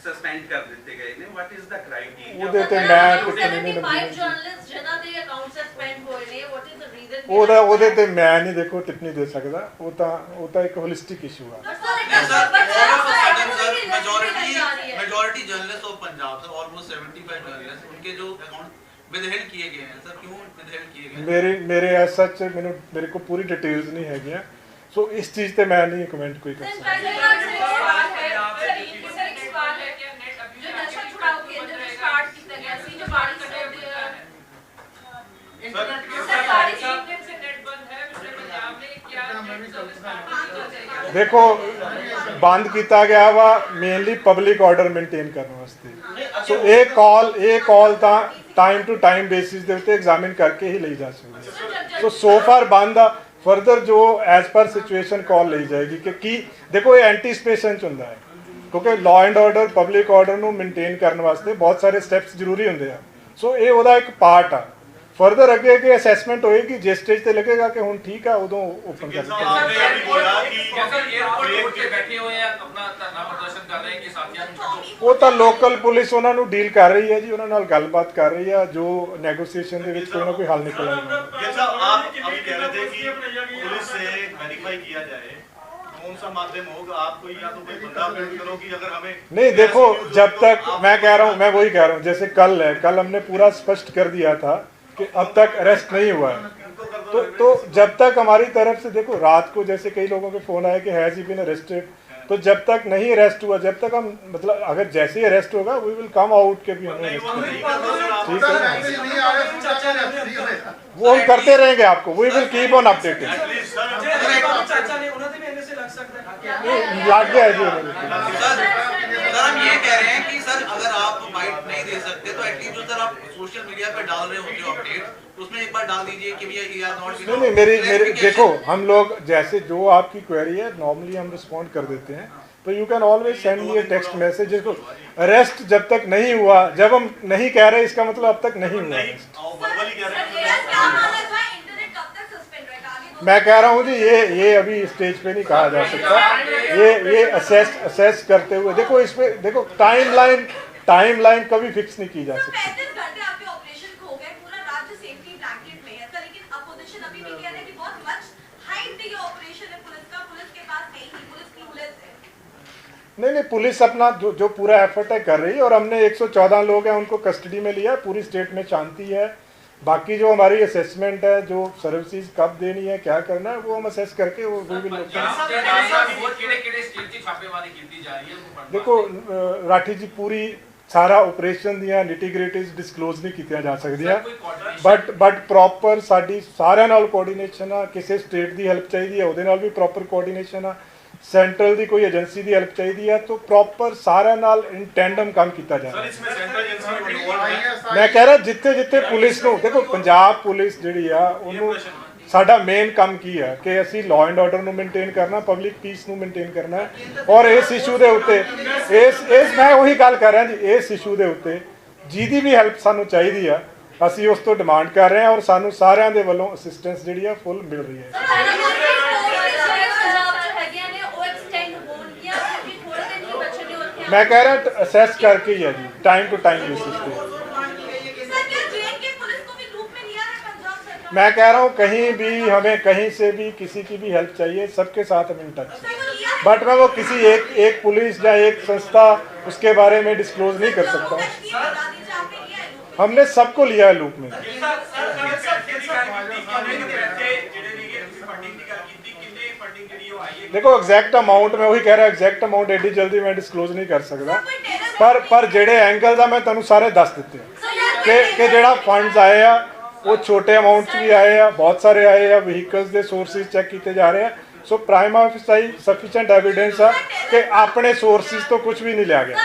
ਸਸਪੈਂਡ ਕਰ ਦਿੱਤੇ ਗਏ ਨੇ ਵਾਟ ਇਜ਼ ਦਾ ਕ੍ਰਾਈਟੇਰੀਆ ਉਹਦੇ ਤੇ ਮੈਂ ਕੁਝ ਨਹੀਂ ਮੈਨੂੰ ਜਰਨਲਿਸਟ ਜਿਨ੍ਹਾਂ ਦੇ ਅਕਾਊਂਟ ਸਸਪੈਂਡ ਹੋਏ ਨੇ ਵਾਟ ਇਜ਼ ਦ ਰੀਜ਼ਨ ਉਹਦਾ ਉਹਦੇ ਤੇ ਮੈਂ ਨਹੀਂ ਦੇਖੋ ਟਿੱਪਣੀ ਦੇ ਸਕਦਾ ਉਹ ਤਾਂ ਉਹ ਤਾਂ ਇੱਕ ਹੋਲਿਸਟਿਕ ਇਸ਼ੂ ਆ majority majority journalist of Punjab sir almost 75 journalist ਉਨਕੇ ਜੋ ਅਕਾਊਂਟ विदहेल्ड किए गए हैं सर क्यों विदहेल्ड किए गए हैं ਮੇਰੇ ਮੇਰੇ ਐਸ ਸੱਚ ਮੈਨੂੰ ਮੇਰੇ ਕੋਲ ਪੂਰੀ ਡਿਟੇਲਸ ਨਹੀਂ ਹੈਗੀਆਂ ਸੋ ਇਸ ਚੀਜ਼ ਤੇ ਮੈਂ ਨਹੀਂ ਕਮੈਂਟ ਕੋਈ ਕਰ ਸਕਦਾ ਜੋ ਨਸ਼ਾ ਛੁਡਾਓ ਕੇਂਦਰ ਸਟਾਰਟ ਕੀਤਾ ਗਿਆ ਸੀ ਜੋ ਬਾੜੀ ਸਰਕਾਰੀ ਇੰਟਰਨੈਟ ਸੇ ਨੈਟ ਬੰਦ ਹੈ ਪਿਛਲੇ ਪੰਜਾਬ में क्या नेट सर्विस स्टार्ट हो जाएगा ਦੇਖੋ ਬੰਦ ਕੀਤਾ ਗਿਆ ਵਾ ਮੇਨਲੀ ਪਬਲਿਕ ਆਰਡਰ ਮੇਨਟੇਨ ਕਰਨ ਵਾਸਤੇ ਸੋ ਇਹ ਕਾਲ ਇਹ ਕਾਲ ਤਾਂ ਟਾਈਮ ਟੂ ਟਾਈਮ ਬੇਸਿਸ ਦੇ ਉੱਤੇ ਐਗਜ਼ਾਮਿਨ ਕਰਕੇ ਹੀ ਲਈ ਜਾ ਸਕਦੀ ਹੈ। ਸੋ ਸੋ ਫਾਰ ਬੰਦ ਆ। ਫਰਦਰ ਜੋ ਐਸ ਪਰ ਸਿਚੁਏਸ਼ਨ ਕਾਲ ਲਈ ਜਾਏਗੀ ਕਿ ਕੀ ਦੇਖੋ, ਇਹ ਐਂਟੀਸਪੇਸ਼ਨ ਚ ਹੁੰਦਾ ਹੈ। ਕਿਉਂਕਿ law and order public order ਨੂੰ ਮੇਨਟੇਨ ਕਰਨ ਵਾਸਤੇ ਬਹੁਤ ਸਾਰੇ ਸਟੈਪਸ ਜ਼ਰੂਰੀ ਹੁੰਦੇ ਆ। ਸੋ ਇਹ ਉਹਦਾ ਇੱਕ ਪਾਰਟ ਆ। ਫਰਦਰ ਅੱਗੇ ਅੱਗੇ ਅਸੈਸਮੈਂਟ ਹੋਏਗੀ ਜਿਸ ਸਟੇਜ ਤੇ ਲੱਗੇਗਾ ਕਿ ਹੁਣ ਠੀਕ ਆ ਉਦੋਂ ਓਪਨ ਕਰ ਦਿੱਤਾ ਸਾਹਿਬ ਨੇ ਵੀ ਬੋਲਿਆ ਕਿ ਕਿਉਂਕਿ 에어ਪੋਰਟ ਰੋਡ ਤੇ ਬੈਠੇ ਹੋਏ ਆ ਆਪਣਾ ਧਰਨਾ ਪ੍ਰਦਰਸ਼ਨ ਕਰ ਰਹੇ ਕਿ ਸਾਥੀਆਂ ਉਹ ਤਾਂ ਲੋਕਲ ਪੁਲਿਸ ਉਹਨਾਂ ਨੂੰ ਡੀਲ ਕਰ ਰਹੀ ਹੈ ਜੀ ਉਹਨਾਂ ਨਾਲ ਗੱਲਬਾਤ ਕਰ ਰਹੀ ਆ ਜੋ ਨੈਗੋਸੀਏਸ਼ਨ ਦੇ ਵਿੱਚ ਕੋਈ ਨਾ ਕੋਈ ਹੱਲ ਨਿਕਲੇਗਾ जैसा आप अभी कह रहे थे कि पुलिस से वेरीफाई किया जाए कौन सा माध्यम नहीं देखो जब तक मैं कह रहा हूँ मैं वही कह रहा हूँ जैसे कल है कल हमने पूरा स्पष्ट कर दिया था कि अब तक अरेस्ट नहीं हुआ है। तो तो जब तक हमारी तरफ़ से देखो रात को जैसे कई लोगों के फ़ोन आए कि हैज़ ही बीन अरेस्टेड तो जब तक नहीं अरेस्ट हुआ जब तक हम मतलब अगर जैसे ही अरेस्ट होगा वी विल कम आउट के भी हमें ठीक है? वो हम करते रहेंगे आपको we will keep on updating at least sir ਚਾਚਾ सोशल मीडिया पे डाल रहे होते हो अपडेट उसमें एक बार डाल दीजिए कि भैया ये आर नॉट नहीं नहीं मेरी मेरी देखो हम लोग जैसे जो आपकी क्वेरी है नॉर्मली हम रिस्पॉन्ड कर देते हैं। तो you can always send me a text message जिसको अरेस्ट जब तक नहीं हुआ जब हम नहीं कह रहे इसका मतलब अब तक नहीं हुआ। मैं कह रहा हूँ जी ये ये अभी स्टेज पे नहीं कहा जा सकता। ये ये असेस असेस करते हुए देखो इस पे देखो टाइम लाइन टाइम लाइन कभी फिक्स नहीं की जा सकती। बहुत much high big operation है पुलिस का। पुलिस के पास है ही पुलिस क्लूलेस है। नहीं नहीं पुलिस अपना जो, जो पूरा एफर्ट है कर रही है और हमने 114 लोग हैं उनको कस्टडी में लिया पूरी स्टेट में शांति है। बाकी जो हमारी असेसमेंट है जो सर्विसेज़ कब देनी है क्या करना है वो हम असेस करके वो भी लोग देखो राठी जी पूरी ਸਾਰਾ ਆਪਰੇਸ਼ਨ ਦੀਆਂ ਨਿਟੀਗ੍ਰੇਟਿਵਸ ਡਿਸਕਲੋਜ਼ ਨਹੀਂ ਕੀਤੀਆਂ ਜਾ ਸਕਦੀਆਂ। ਬਟ ਬਟ ਪ੍ਰੋਪਰ ਸਾਡੀ ਸਾਰਿਆਂ ਨਾਲ ਕੋਆਰਡੀਨੇਸ਼ਨ ਆ ਕਿਸੇ ਸਟੇਟ ਦੀ ਹੈਲਪ ਚਾਹੀਦੀ ਆ ਉਹਦੇ ਨਾਲ ਵੀ ਪ੍ਰੋਪਰ ਕੋਆਰਡੀਨੇਸ਼ਨ ਆ। ਸੈਂਟਰਲ ਦੀ ਕੋਈ ਏਜੰਸੀ ਦੀ ਹੈਲਪ ਚਾਹੀਦੀ ਆ ਤਾਂ ਪ੍ਰੋਪਰ ਸਾਰਿਆਂ ਨਾਲ ਇਨ ਟੈਂਡਮ ਕੰਮ ਕੀਤਾ ਜਾਂਦਾ ਮੈਂ ਕਹਿ ਰਿਹਾ ਜਿੱਥੇ ਜਿੱਥੇ ਪੁਲਿਸ ਨੂੰ ਦੇਖੋ ਪੰਜਾਬ ਪੁਲਿਸ ਜਿਹੜੀ ਆ ਉਹਨੂੰ ਸਾਡਾ ਮੇਨ ਕੰਮ ਕੀ ਹੈ ਕਿ ਅਸੀਂ ਲਾਅ ਐਂਡ ਆਰਡਰ ਨੂੰ ਮੇਨਟੇਨ ਕਰਨਾ ਪਬਲਿਕ ਪੀਸ ਨੂੰ ਮੇਨਟੇਨ ਕਰਨਾ ਔਰ ਇਸ ਇਸ਼ੂ ਦੇ ਉੱਤੇ ਇਸ ਇਸ ਮੈਂ ਉਹੀ ਗੱਲ ਕਰ ਰਿਹਾ ਜੀ ਇਸ ਇਸ਼ੂ ਦੇ ਉੱਤੇ ਜਿਹਦੀ ਵੀ ਹੈਲਪ ਸਾਨੂੰ ਚਾਹੀਦੀ ਆ ਅਸੀਂ ਉਸ ਤੋਂ ਡਿਮਾਂਡ ਕਰ ਰਹੇ ਹਾਂ ਔਰ ਸਾਨੂੰ ਸਾਰਿਆਂ ਦੇ ਵੱਲੋਂ ਅਸਿਸਟੈਂਸ ਜਿਹੜੀ ਆ ਫੁੱਲ ਮਿਲ ਰਹੀ ਹੈ। ਮੈਂ ਕਹਿ ਰਿਹਾ ਅਸੈਸ ਕਰਕੇ ਹੀ ਹੈ ਜੀ ਟਾਈਮ ਟੂ ਟਾਈਮ ਬੇਸਿਸ ਤੇ। मैं कह रहा हूँ कहीं भी हमें कहीं से भी किसी की भी हेल्प चाहिए सबके साथ हम इन टच हैं सर वो लिया है बट मैं वो किसी एक एक पुलिस या एक संस्था उसके बारे में डिस्क्लोज नहीं कर सकता हूँ ये बता दीजिए आपने लिया है लूप में हमने सबको लिया है लूप में देखो एग्जैक्ट अमाउंट मैं वही कह रहा एग्जैक्ट अमाउंट एडी जल्दी मैं डिस्क्लोज नहीं कर सकता ਪਰ ਪਰ ਜਿਹੜੇ ਐਂਗਲ ਦਾ ਮੈਂ ਤੁਹਾਨੂੰ ਸਾਰੇ ਦੱਸ ਦਿੱਤੇ ਆ ਕਿ ਕਿ ਜਿਹੜਾ ਫੰਡਸ ਆਏ ਆ ਉਹ ਛੋਟੇ ਅਮਾਉਂਟ 'ਚ ਵੀ ਆਏ ਆ ਬਹੁਤ ਸਾਰੇ ਆਏ ਆ ਵਹੀਕਲਸ ਦੇ ਸੋਰਸਿਸ ਚੈੱਕ ਕੀਤੇ ਜਾ ਰਹੇ ਆ so prima facie sufficient evidence ਆ ਕਿ ਆਪਣੇ ਸੋਰਸਿਸ ਤੋਂ ਕੁਝ ਵੀ ਨਹੀਂ ਲਿਆ ਗਿਆ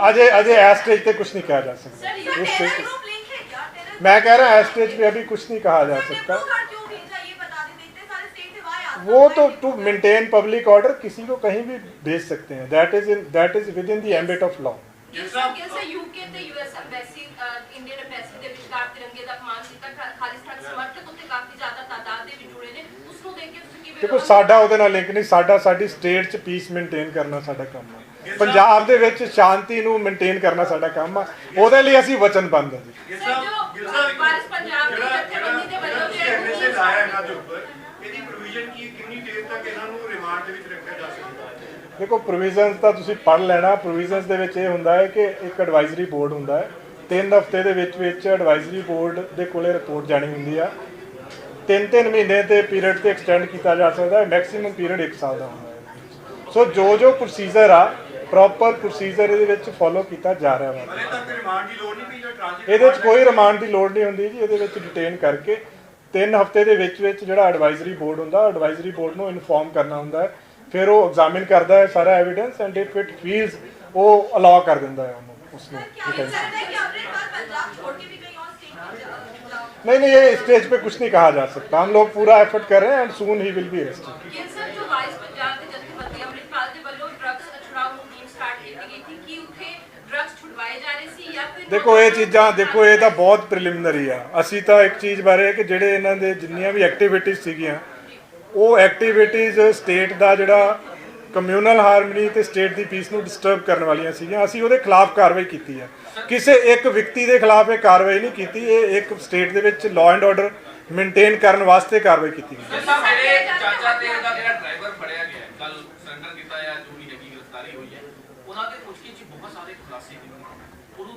ਅਜੇ ਅਜੇ ਇਸ ਸਟੇਜ ਤੇ ਕੁਝ ਨਹੀਂ ਕਿਹਾ ਜਾ ਸਕਦਾ सर ये ਇਸ टेरर stage ग्रुप लिंक है क्या टेरर मैं कह रहा हूँ इस स्टेज पे अभी कुछ नहीं कहा जा सकता क्यों भेजा ये बता दीजिए इतने सारे स्टेट से वहां आता वो तो टू मेंटेन पब्लिक ऑर्डर किसी को कहीं भी भेज सकते हैं that is in that is within the ambit of law ਕਿਸੇ ਯੂਕੇ ਤੇ ਯੂਐਸ ਐਮਬੈਸੀ ਇੰਡੀਅਨ ਐਮਬੈਸੀ ਦੇ ਵਿਚਕਾਰ ਤਿਰੰਗੇ ਦਾ ਅਪਮਾਨ ਕੀਤਾ ਖਾ- ਖਾਲਿਸਤਾਨ ਸਮਰਥਕ ਉੱਤੇ ਕਾਫੀ ਜ਼ਿਆਦਾ ਤਾਦਾਦ ਦੇ ਵਿੱਚ ਜੁੜੇ ਨੇ। ਉਸ ਨੂੰ ਦੇਖ ਕੇ ਤੁਸੀਂ ਕਿਵੇਂ ਦੇਖੋ ਸਾਡਾ ਉਹਦੇ ਨਾਲ ਲਿੰਕ ਨਹੀਂ ਸਾਡਾ ਸਾਡੀ ਸਟੇਟ 'ਚ ਪੀਸ ਮੇਨਟੇਨ ਕਰਨਾ ਸਾਡਾ ਕੰਮ ਆ। ਪੰਜਾਬ ਦੇ ਵਿੱਚ ਸ਼ਾਂਤੀ ਨੂੰ ਮੇਨਟੇਨ ਕਰਨਾ ਸਾਡਾ ਕੰਮ ਆ। ਉਹਦੇ ਲਈ ਅਸੀਂ ਵਚਨਬੱਧ ਹਾਂ ਜੀ। ਵਾਰਿਸ ਪੰਜਾਬ ਦੀ ਜਥੇਬੰਦੀ ਦੇ ਵੱਲੋਂ ਜਿਹੜੇ ਐਮਐਸਏ ਲਾਇਆ ਇਹਨਾਂ ਦੇ ਉੱਪਰ ਇਹਦੀ ਪ੍ਰੋਵੀਜ਼ਨ ਕੀ ਕਿੰਨੀ ਦੇਰ ਤੱਕ ਇਹਨਾਂ ਨੂੰ ਰਿਮਾਂਡ ਦੇ ਵਿੱਚ ਰੱਖਿਆ ਜਾ ਸਕਦਾ ਹੈ ਦੇਖੋ ਪ੍ਰੋਵੀਜ਼ਨਸ ਤਾਂ ਤੁਸੀਂ ਪੜ੍ਹ ਲੈਣਾ। ਪ੍ਰੋਵੀਜ਼ਨਸ ਦੇ ਵਿੱਚ ਇਹ ਹੁੰਦਾ ਹੈ ਕਿ ਇੱਕ ਐਡਵਾਈਜ਼ਰੀ ਬੋਰਡ ਹੁੰਦਾ ਹੈ। ਤਿੰਨ ਹਫ਼ਤੇ ਦੇ ਵਿੱਚ ਵਿੱਚ ਐਡਵਾਈਜ਼ਰੀ ਬੋਰਡ ਦੇ ਕੋਲੇ ਰਿਪੋਰਟ ਜਾਣੀ ਹੁੰਦੀ ਆ। ਤਿੰਨ ਤਿੰਨ ਮਹੀਨੇ ਦੇ ਪੀਰੀਅਡ ਤੇ ਐਕਸਟੈਂਡ ਕੀਤਾ ਜਾ ਸਕਦਾ ਹੈ। ਮੈਕਸਿਮਮ ਪੀਰੀਅਡ 1 ਸਾਲ ਦਾ ਹੁੰਦਾ ਹੈ। ਸੋ ਜੋ ਜੋ ਪ੍ਰੋਸੀਜਰ ਆ ਪ੍ਰੋਪਰ ਪ੍ਰੋਸੀਜਰ ਇਹਦੇ ਵਿੱਚ ਫੋਲੋ ਕੀਤਾ ਜਾ ਰਿਹਾ ਟ੍ਰਾਂਜ਼ਿਟ ਇਹਦੇ ਵਿੱਚ ਕੋਈ ਰਿਮਾਂਡ ਦੀ ਲੋੜ ਨਹੀਂ ਹੁੰਦੀ ਜੀ। ਇਹਦੇ ਵਿੱਚ ਡਿਟੇਨ ਕਰਕੇ ਤਿੰਨ ਹਫ਼ਤੇ ਦੇ ਵਿੱਚ ਵਿੱਚ ਜਿਹੜਾ ਐਡਵਾਈਜ਼ਰੀ ਬੋਰਡ ਹੁੰਦਾ ਐਡਵਾਈਜ਼ਰੀ ਬੋਰਡ ਨੂੰ ਇਨਫੋਰਮ ਕਰਨਾ ਹੁੰਦਾ ਹੈ। ਫਿਰ ਉਹ ਐਗਜ਼ਾਮਿਨ ਕਰਦਾ ਹੈ ਸਾਰਾ evidence and if it feels ਉਹ ਅਲਾਉ ਕਰ ਦਿੰਦਾ ਹੈ ਉਹਨੂੰ ਉਸ ਨੂੰ सर क्या ये सर है कि अमृतपाल पंजाब छोड़ के भी कहीं और स्टेट में जा- जाओ नहीं नहीं ये स्टेज पे कुछ नहीं कहा जा सकता हम लोग पूरा एफर्ट कर रहे हैं एंड सून ही विल बी अरेस्टेड ਕਿ ਸਰ ਜੋ ਵਾਰਿਸ ਪੰਜਾਬ ਦੇ ਜਥੇਬੰਦੀ ਅੰਮ੍ਰਿਤਪਾਲ ਦੇ ਵੱਲੋਂ ਡਰੱਗਸ ਛੁਡਾਊ ਮੁਹਿੰਮ ਸਟਾਰਟ ਕੀਤੀ ਗਈ ਸੀ ਕਿ ਉੱਥੇ ਡਰੱਗਸ ਛੁਡਵਾਏ ਜਾ ਰਹੇ ਸੀ ਜਾਂ ਫਿਰ ਦੇਖੋ ਇਹ ਚੀਜ਼ਾਂ ਦੇਖੋ ਇਹ ਤਾਂ ਬਹੁਤ ਪ੍ਰੀਲਿਮਿਨਰੀ ਆ ਅਸੀਂ ਤਾਂ ਇੱਕ ਚੀਜ਼ ਬਾਰੇ ਕਿ ਜਿਹੜੇ ਇਹਨਾਂ ਦੇ ਜਿੰਨੀਆਂ ਵੀ ਐਕਟੀਵਿਟੀਜ਼ ਸੀਗੀਆਂ ਉਹ ਐਕਟੀਵਿਟੀਜ਼ ਸਟੇਟ ਦਾ ਜਿਹੜਾ ਕਮਿਊਨਲ ਹਾਰਮਨੀ ਤੇ ਸਟੇਟ ਦੀ ਪੀਸ ਨੂੰ ਡਿਸਟਰਬ ਕਰਨ ਵਾਲੀਆਂ ਸੀਗੀਆਂ। ਅਸੀਂ ਉਹਦੇ ਖਿਲਾਫ ਕਾਰਵਾਈ ਕੀਤੀ ਹੈ। ਕਿਸੇ ਇੱਕ ਵਿਅਕਤੀ ਦੇ ਖਿਲਾਫ ਇਹ ਕਾਰਵਾਈ ਨਹੀਂ ਕੀਤੀ। ਇਹ ਇੱਕ ਸਟੇਟ ਦੇ ਵਿੱਚ ਲਾਅ ਐਂਡ ਆਰਡਰ ਮੇਨਟੇਨ ਕਰਨ ਵਾਸਤੇ ਕਾਰਵਾਈ ਕੀਤੀ ਗਈ ਸਰ ਸਾਹਿਬ ਮੇਰੇ ਚਾਚਾ ਤੇ ਇਹਦਾ ਜਿਹੜਾ ਡਰਾਈਵਰ ਫੜਿਆ ਗਿਆ ਕੱਲ ਸਰੈਂਡਰ ਕੀਤਾ ਹੈ ਜੋ ਵੀ ਹੈਗੀ ਗ੍ਰਿਫਤਾਰੀ ਹੋਈ ਹੈ ਉਹਨਾਂ ਦੇ ਪੁੱਛਗਿੱਛ 'ਚ ਬਹੁਤ ਸਾਰੇ ਖੁਲਾਸੇ ਕੀਤੇ ਉਹਨੂੰ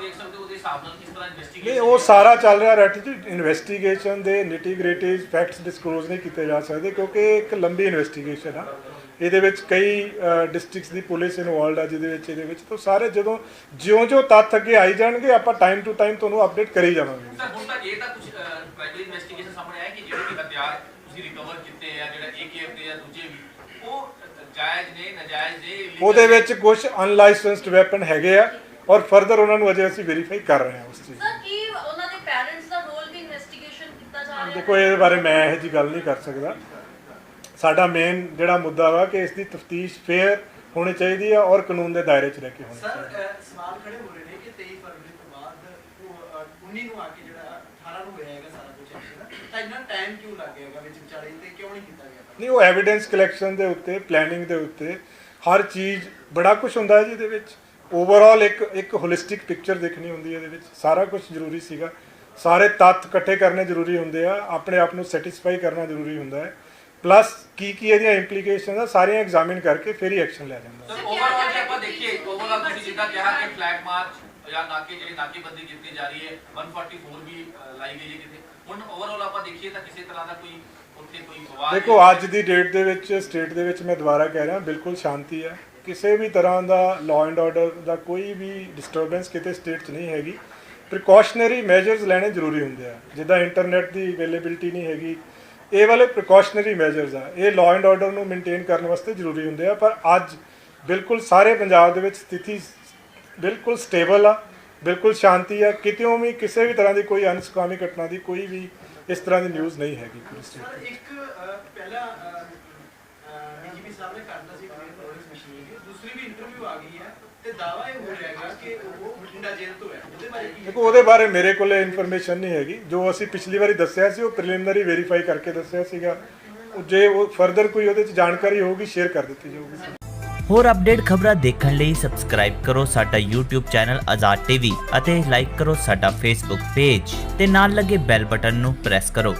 ਵੇਖ ਸਕਦੇ ਉਹਦੇ ਹਿਸਾਬ ਨਾਲ ਕਿਸ ਤਰ੍ਹਾਂ ਇਨਵੈਸਟੀਗੇਸ਼ਨ ਨਹੀਂ ਉਹ ਸਾਰਾ ਚੱਲ ਰਿਹਾ ਰੈਟ ਜੀ ਇਨਵੈਸਟੀਗੇਸ਼ਨ ਦੇ ਨਿਟੀ ਗ੍ਰਿਟੀਜ਼ ਫੈਕਟਸ ਡਿਸਕਲੋਜ਼ ਨਹੀਂ ਕੀਤੇ ਜਾ ਸਕਦੇ ਕਿਉਂਕਿ ਇੱਕ ਲੰਬੀ ਇਨਵੈਸਟੀਗੇਸ਼ਨ ਆ। ਇਹਦੇ ਵਿੱਚ ਕਈ ਡਿਸਟ੍ਰਿਕਟਸ ਦੀ ਪੁਲਿਸ ਇਨਵੋਲਡ ਆ ਜਿਹਦੇ ਵਿੱਚ ਇਹਦੇ ਵਿੱਚ। ਤਾਂ ਸਾਰੇ ਜਦੋਂ ਜਿਉਂ-ਜਿਉਂ ਤੱਥ ਅੱਗੇ ਆਈ ਜਾਣਗੇ ਆਪਾਂ ਟਾਈਮ ਟੂ ਟਾਈਮ ਤੁਹਾਨੂੰ ਅਪਡੇਟ ਕਰੀ ਜਾਵਾਂਗੇ। ਸਰ ਹੁਣ ਤੱਕ ਇਹ ਤਾਂ ਕੁਝ ਪ੍ਰਾਈਮਰੀ ਇਨਵੈਸਟੀਗੇਸ਼ਨ ਸਾਹਮਣੇ ਆਇਆ ਕਿ ਜਿਹੜੇ ਵੀ ਹਥਿਆਰ ਤੁਸੀਂ ਰਿਕਵਰ ਕੀਤੇ ਆ ਜਿਹੜਾ ਏਕੇਐਫ ਦੇ ਆ ਦੂਜੇ ਵੀ ਉਹ ਜਾਇਜ਼ ਨੇ ਨਜਾਇਜ਼ ਨੇ? ਉਹਦੇ। ਵਿੱਚ ਕੁਝ ਅਨਲਾਇਸੈਂਸਡ ਵੈਪਨ ਹੈਗੇ ਆ। ਔਰ ਫਰਦਰ ਉਹਨਾਂ ਨੂੰ ਅਜੇ ਅਸੀਂ ਵੈਰੀਫਾਈ ਕਰ ਰਹੇ ਹਾਂ ਉਸ ਚੀਜ਼ ਸਰ ਕੀ ਉਹਨਾਂ ਦੇ ਪੈਰੈਂਟਸ ਦਾ ਰੋਲ ਵੀ ਇਨਵੈਸਟੀਗੇਸ਼ਨ ਕੀਤਾ ਜਾ ਰਿਹਾ ਦੇਖੋ ਇਹਦੇ ਬਾਰੇ ਮੈਂ ਇਹੋ ਜੀ ਗੱਲ ਨਹੀਂ ਕਰ ਸਕਦਾ। ਸਾਡਾ ਮੇਨ ਜਿਹੜਾ ਮੁੱਦਾ ਵਾ ਕਿ ਇਸ ਦੀ ਤਫਤੀਸ਼ ਫੇਅਰ ਹੋਣੀ ਚਾਹੀਦੀ ਆ ਔਰ ਕਾਨੂੰਨ ਦੇ ਦਾਇਰੇ 'ਚ ਰਹਿ ਕੇ ਹੋਣੀ ਚਾਹੀਦੀ ਸਰ ਸਵਾਲ ਖੜੇ ਹੋ ਰਹੇ ਨੇ ਕਿ 23 ਫਰਵਰੀ ਤੋਂ ਬਾਅਦ ਉਹ, ਅਹ, 19 ਨੂੰ ਆ ਕੇ ਜਿਹੜਾ 18 ਨੂੰ ਹੋਇਆ ਹੈਗਾ ਸਾਰਾ ਕੁਝ ਹੈ ਤਾਂ ਇੰਨਾ ਟਾਈਮ ਕਿਉਂ ਲੱਗ ਗਿਆ ਹੈਗਾ ਵਿੱਚ ਵਿਚਾਲੇ ਤੇ? ਕਿਉਂ ਨਹੀਂ ਕੀਤਾ ਗਿਆ? ਨਹੀਂ ਉਹ ਐਵੀਡੈਂਸ ਕਲੈਕਸ਼ਨ ਦੇ ਉੱਤੇ ਪਲੈਨਿੰਗ ਦੇ ਉੱਤੇ ਹਰ ਚੀਜ਼ ਬੜਾ ਕੁਝ ਹੁੰਦਾ ਹੈ ਜੀ ਇਹਦੇ ਵਿੱਚ। ਓਵਰਆਲ ਇੱਕ ਇੱਕ ਹੋਲਿਸਟਿਕ ਪਿਕਚਰ ਦੇਖਣੀ ਹੁੰਦੀ ਹੈ ਇਹਦੇ ਵਿੱਚ। ਸਾਰਾ ਕੁਝ ਜ਼ਰੂਰੀ ਸੀਗਾ। ਸਾਰੇ ਤੱਥ ਇਕੱਠੇ ਕਰਨੇ ਜ਼ਰੂਰੀ ਹੁੰਦੇ ਆ। ਆਪਣੇ ਆਪ ਨੂੰ ਸੈਟੀਸਫਾਈ ਕਰਨਾ ਜ਼ਰੂਰੀ ਹੁੰਦਾ ਹੈ। ਪਲੱਸ ਕੀ ਕੀ ਇਹਦੀਆਂ ਇੰਪਲੀਕੇਸ਼ਨਸ ਆ ਸਾਰੀਆਂ ਐਗਜ਼ਾਮਿਨ ਕਰਕੇ ਫਿਰ ਹੀ ਐਕਸ਼ਨ ਲਿਆ ਜਾਂਦਾ। ਸਰ ਓਵਰਆਲ ਜੇ ਆਪਾਂ ਦੇਖੀਏ ਓਵਰਆਲ ਤੁਸੀਂ ਜਿੱਦਾਂ ਕਿਹਾ ਕਿ ਫਲੈਗ ਮਾਰਚ ਜਾਂ ਨਾਕੇ ਜਿਹੜੀ ਨਾਕੇਬੰਦੀ ਕੀਤੀ ਜਾ ਰਹੀ ਹੈ 144 ਵੀ ਲਾਈ ਗਈ ਹੈ ਕਿਤੇ। ਹੁਣ ਓਵਰਆਲ ਆਪਾਂ ਦੇਖੀਏ ਤਾਂ ਕਿਸੇ ਤਰ੍ਹਾਂ ਦਾ ਕੋਈ ਉੱਥੇ ਕੋਈ ਵਿਵਾਦ ਦੇਖੋ ਅੱਜ ਦੀ ਡੇਟ ਦੇ ਵਿੱਚ ਸਟੇਟ ਦੇ ਵਿੱਚ ਮੈਂ ਦੁਬਾਰਾ ਕਹਿ ਰਿਹਾ ਬਿਲਕੁਲ ਸ਼ਾਂਤੀ ਹੈ। ਕਿਸੇ ਵੀ ਤਰ੍ਹਾਂ ਦਾ ਲਾਅ ਐਂਡ ਆਰਡਰ ਦਾ ਕੋਈ ਵੀ ਡਿਸਟਰਬੈਂਸ ਕਿਤੇ ਸਟੇਟ 'ਚ ਨਹੀਂ ਹੈਗੀ ਪ੍ਰੀਕਾਸ਼ਨਰੀ ਮੈਜਰਸ ਲੈਣੇ ਜ਼ਰੂਰੀ ਹੁੰਦੇ ਆ। ਜਿੱਦਾਂ ਇੰਟਰਨੈਟ ਦੀ ਅਵੇਲੇਬਿਲਟੀ ਨਹੀਂ ਹੈਗੀ ਇਹ ਵਾਲੇ ਪ੍ਰੀਕਾਸ਼ਨਰੀ ਮੈਜਰਸ ਆ। ਇਹ ਲਾਅ ਐਂਡ ਆਰਡਰ ਨੂੰ ਮੇਨਟੇਨ ਕਰਨ ਵਾਸਤੇ ਜ਼ਰੂਰੀ ਹੁੰਦੇ ਆ ਪਰ ਅੱਜ ਬਿਲਕੁਲ ਸਾਰੇ ਪੰਜਾਬ ਦੇ ਵਿੱਚ ਸਥਿਤੀ ਬਿਲਕੁਲ ਸਟੇਬਲ ਆ ਬਿਲਕੁਲ ਸ਼ਾਂਤੀ ਆ। ਕਿਤੇੋਂ ਵੀ ਕਿਸੇ ਵੀ ਤਰ੍ਹਾਂ ਦੀ ਕੋਈ ਅਨਸਕਾਮੀ ਘਟਨਾ ਦੀ ਕੋਈ ਵੀ ਇਸ ਤਰ੍ਹਾਂ ਦੀ ਨਿਊਜ਼ ਨਹੀਂ ਹੈਗੀ ਪੂਰੀ ਸਟੇਟ ਇੱਕ ਅਹ, ਪਹਿਲਾਂ ਸਾਹਿਬ ਨੇ ਕਰਤਾ ਸੀ ਕਲੀਅਰ ਪ੍ਰੋਡਕਟਸ ਮਸ਼ੀਨ ਦੀ ਦੂਸਰੀ ਵੀ ਇੰਟਰਵਿਊ ਆ ਗਈ ਹੈ ਤੇ ਦਾਵਾ ਇਹ ਹੋ ਰਿਹਾ ਹੈਗਾ ਕਿ ਉਹ ਬਠਿੰਡਾ ਜੇਲ੍ਹ ਤੋਂ ਹੈ। ਉਹਦੇ ਬਾਰੇ ਕੀ ਦੇਖੋ ਉਹਦੇ ਬਾਰੇ ਮੇਰੇ ਕੋਲ ਇਨਫੋਰਮੇਸ਼ਨ ਨਹੀਂ ਹੈਗੀ। ਜੋ ਅਸੀਂ ਪਿਛਲੀ ਵਾਰੀ ਦੱਸਿਆ ਸੀ ਉਹ ਪ੍ਰੀਲਿਮਿਨਰੀ ਵੈਰੀਫਾਈ ਕਰਕੇ ਦੱਸਿਆ ਸੀਗਾ। ਜੇ ਉਹ ਫਰਦਰ ਕੋਈ ਉਹਦੇ ਚ ਜਾਣਕਾਰੀ ਹੋਊਗੀ ਸ਼ੇਅਰ ਕਰ ਦਿੱਤੀ ਜਾਊਗੀ। ਹੋਰ ਅਪਡੇਟ ਖਬਰਾਂ ਦੇਖਣ ਲਈ ਸਬਸਕ੍ਰਾਈਬ ਕਰੋ ਸਾਡਾ YouTube ਚੈਨਲ ਆਜ਼ਾਦ ਟੀਵੀ ਅਤੇ ਲਾਈਕ ਕਰੋ ਸਾਡਾ Facebook ਪੇਜ ਤੇ ਨਾਲ ਲੱਗੇ ਬੈਲ ਬਟਨ ਨੂੰ ਪ੍ਰੈਸ ਕਰੋ।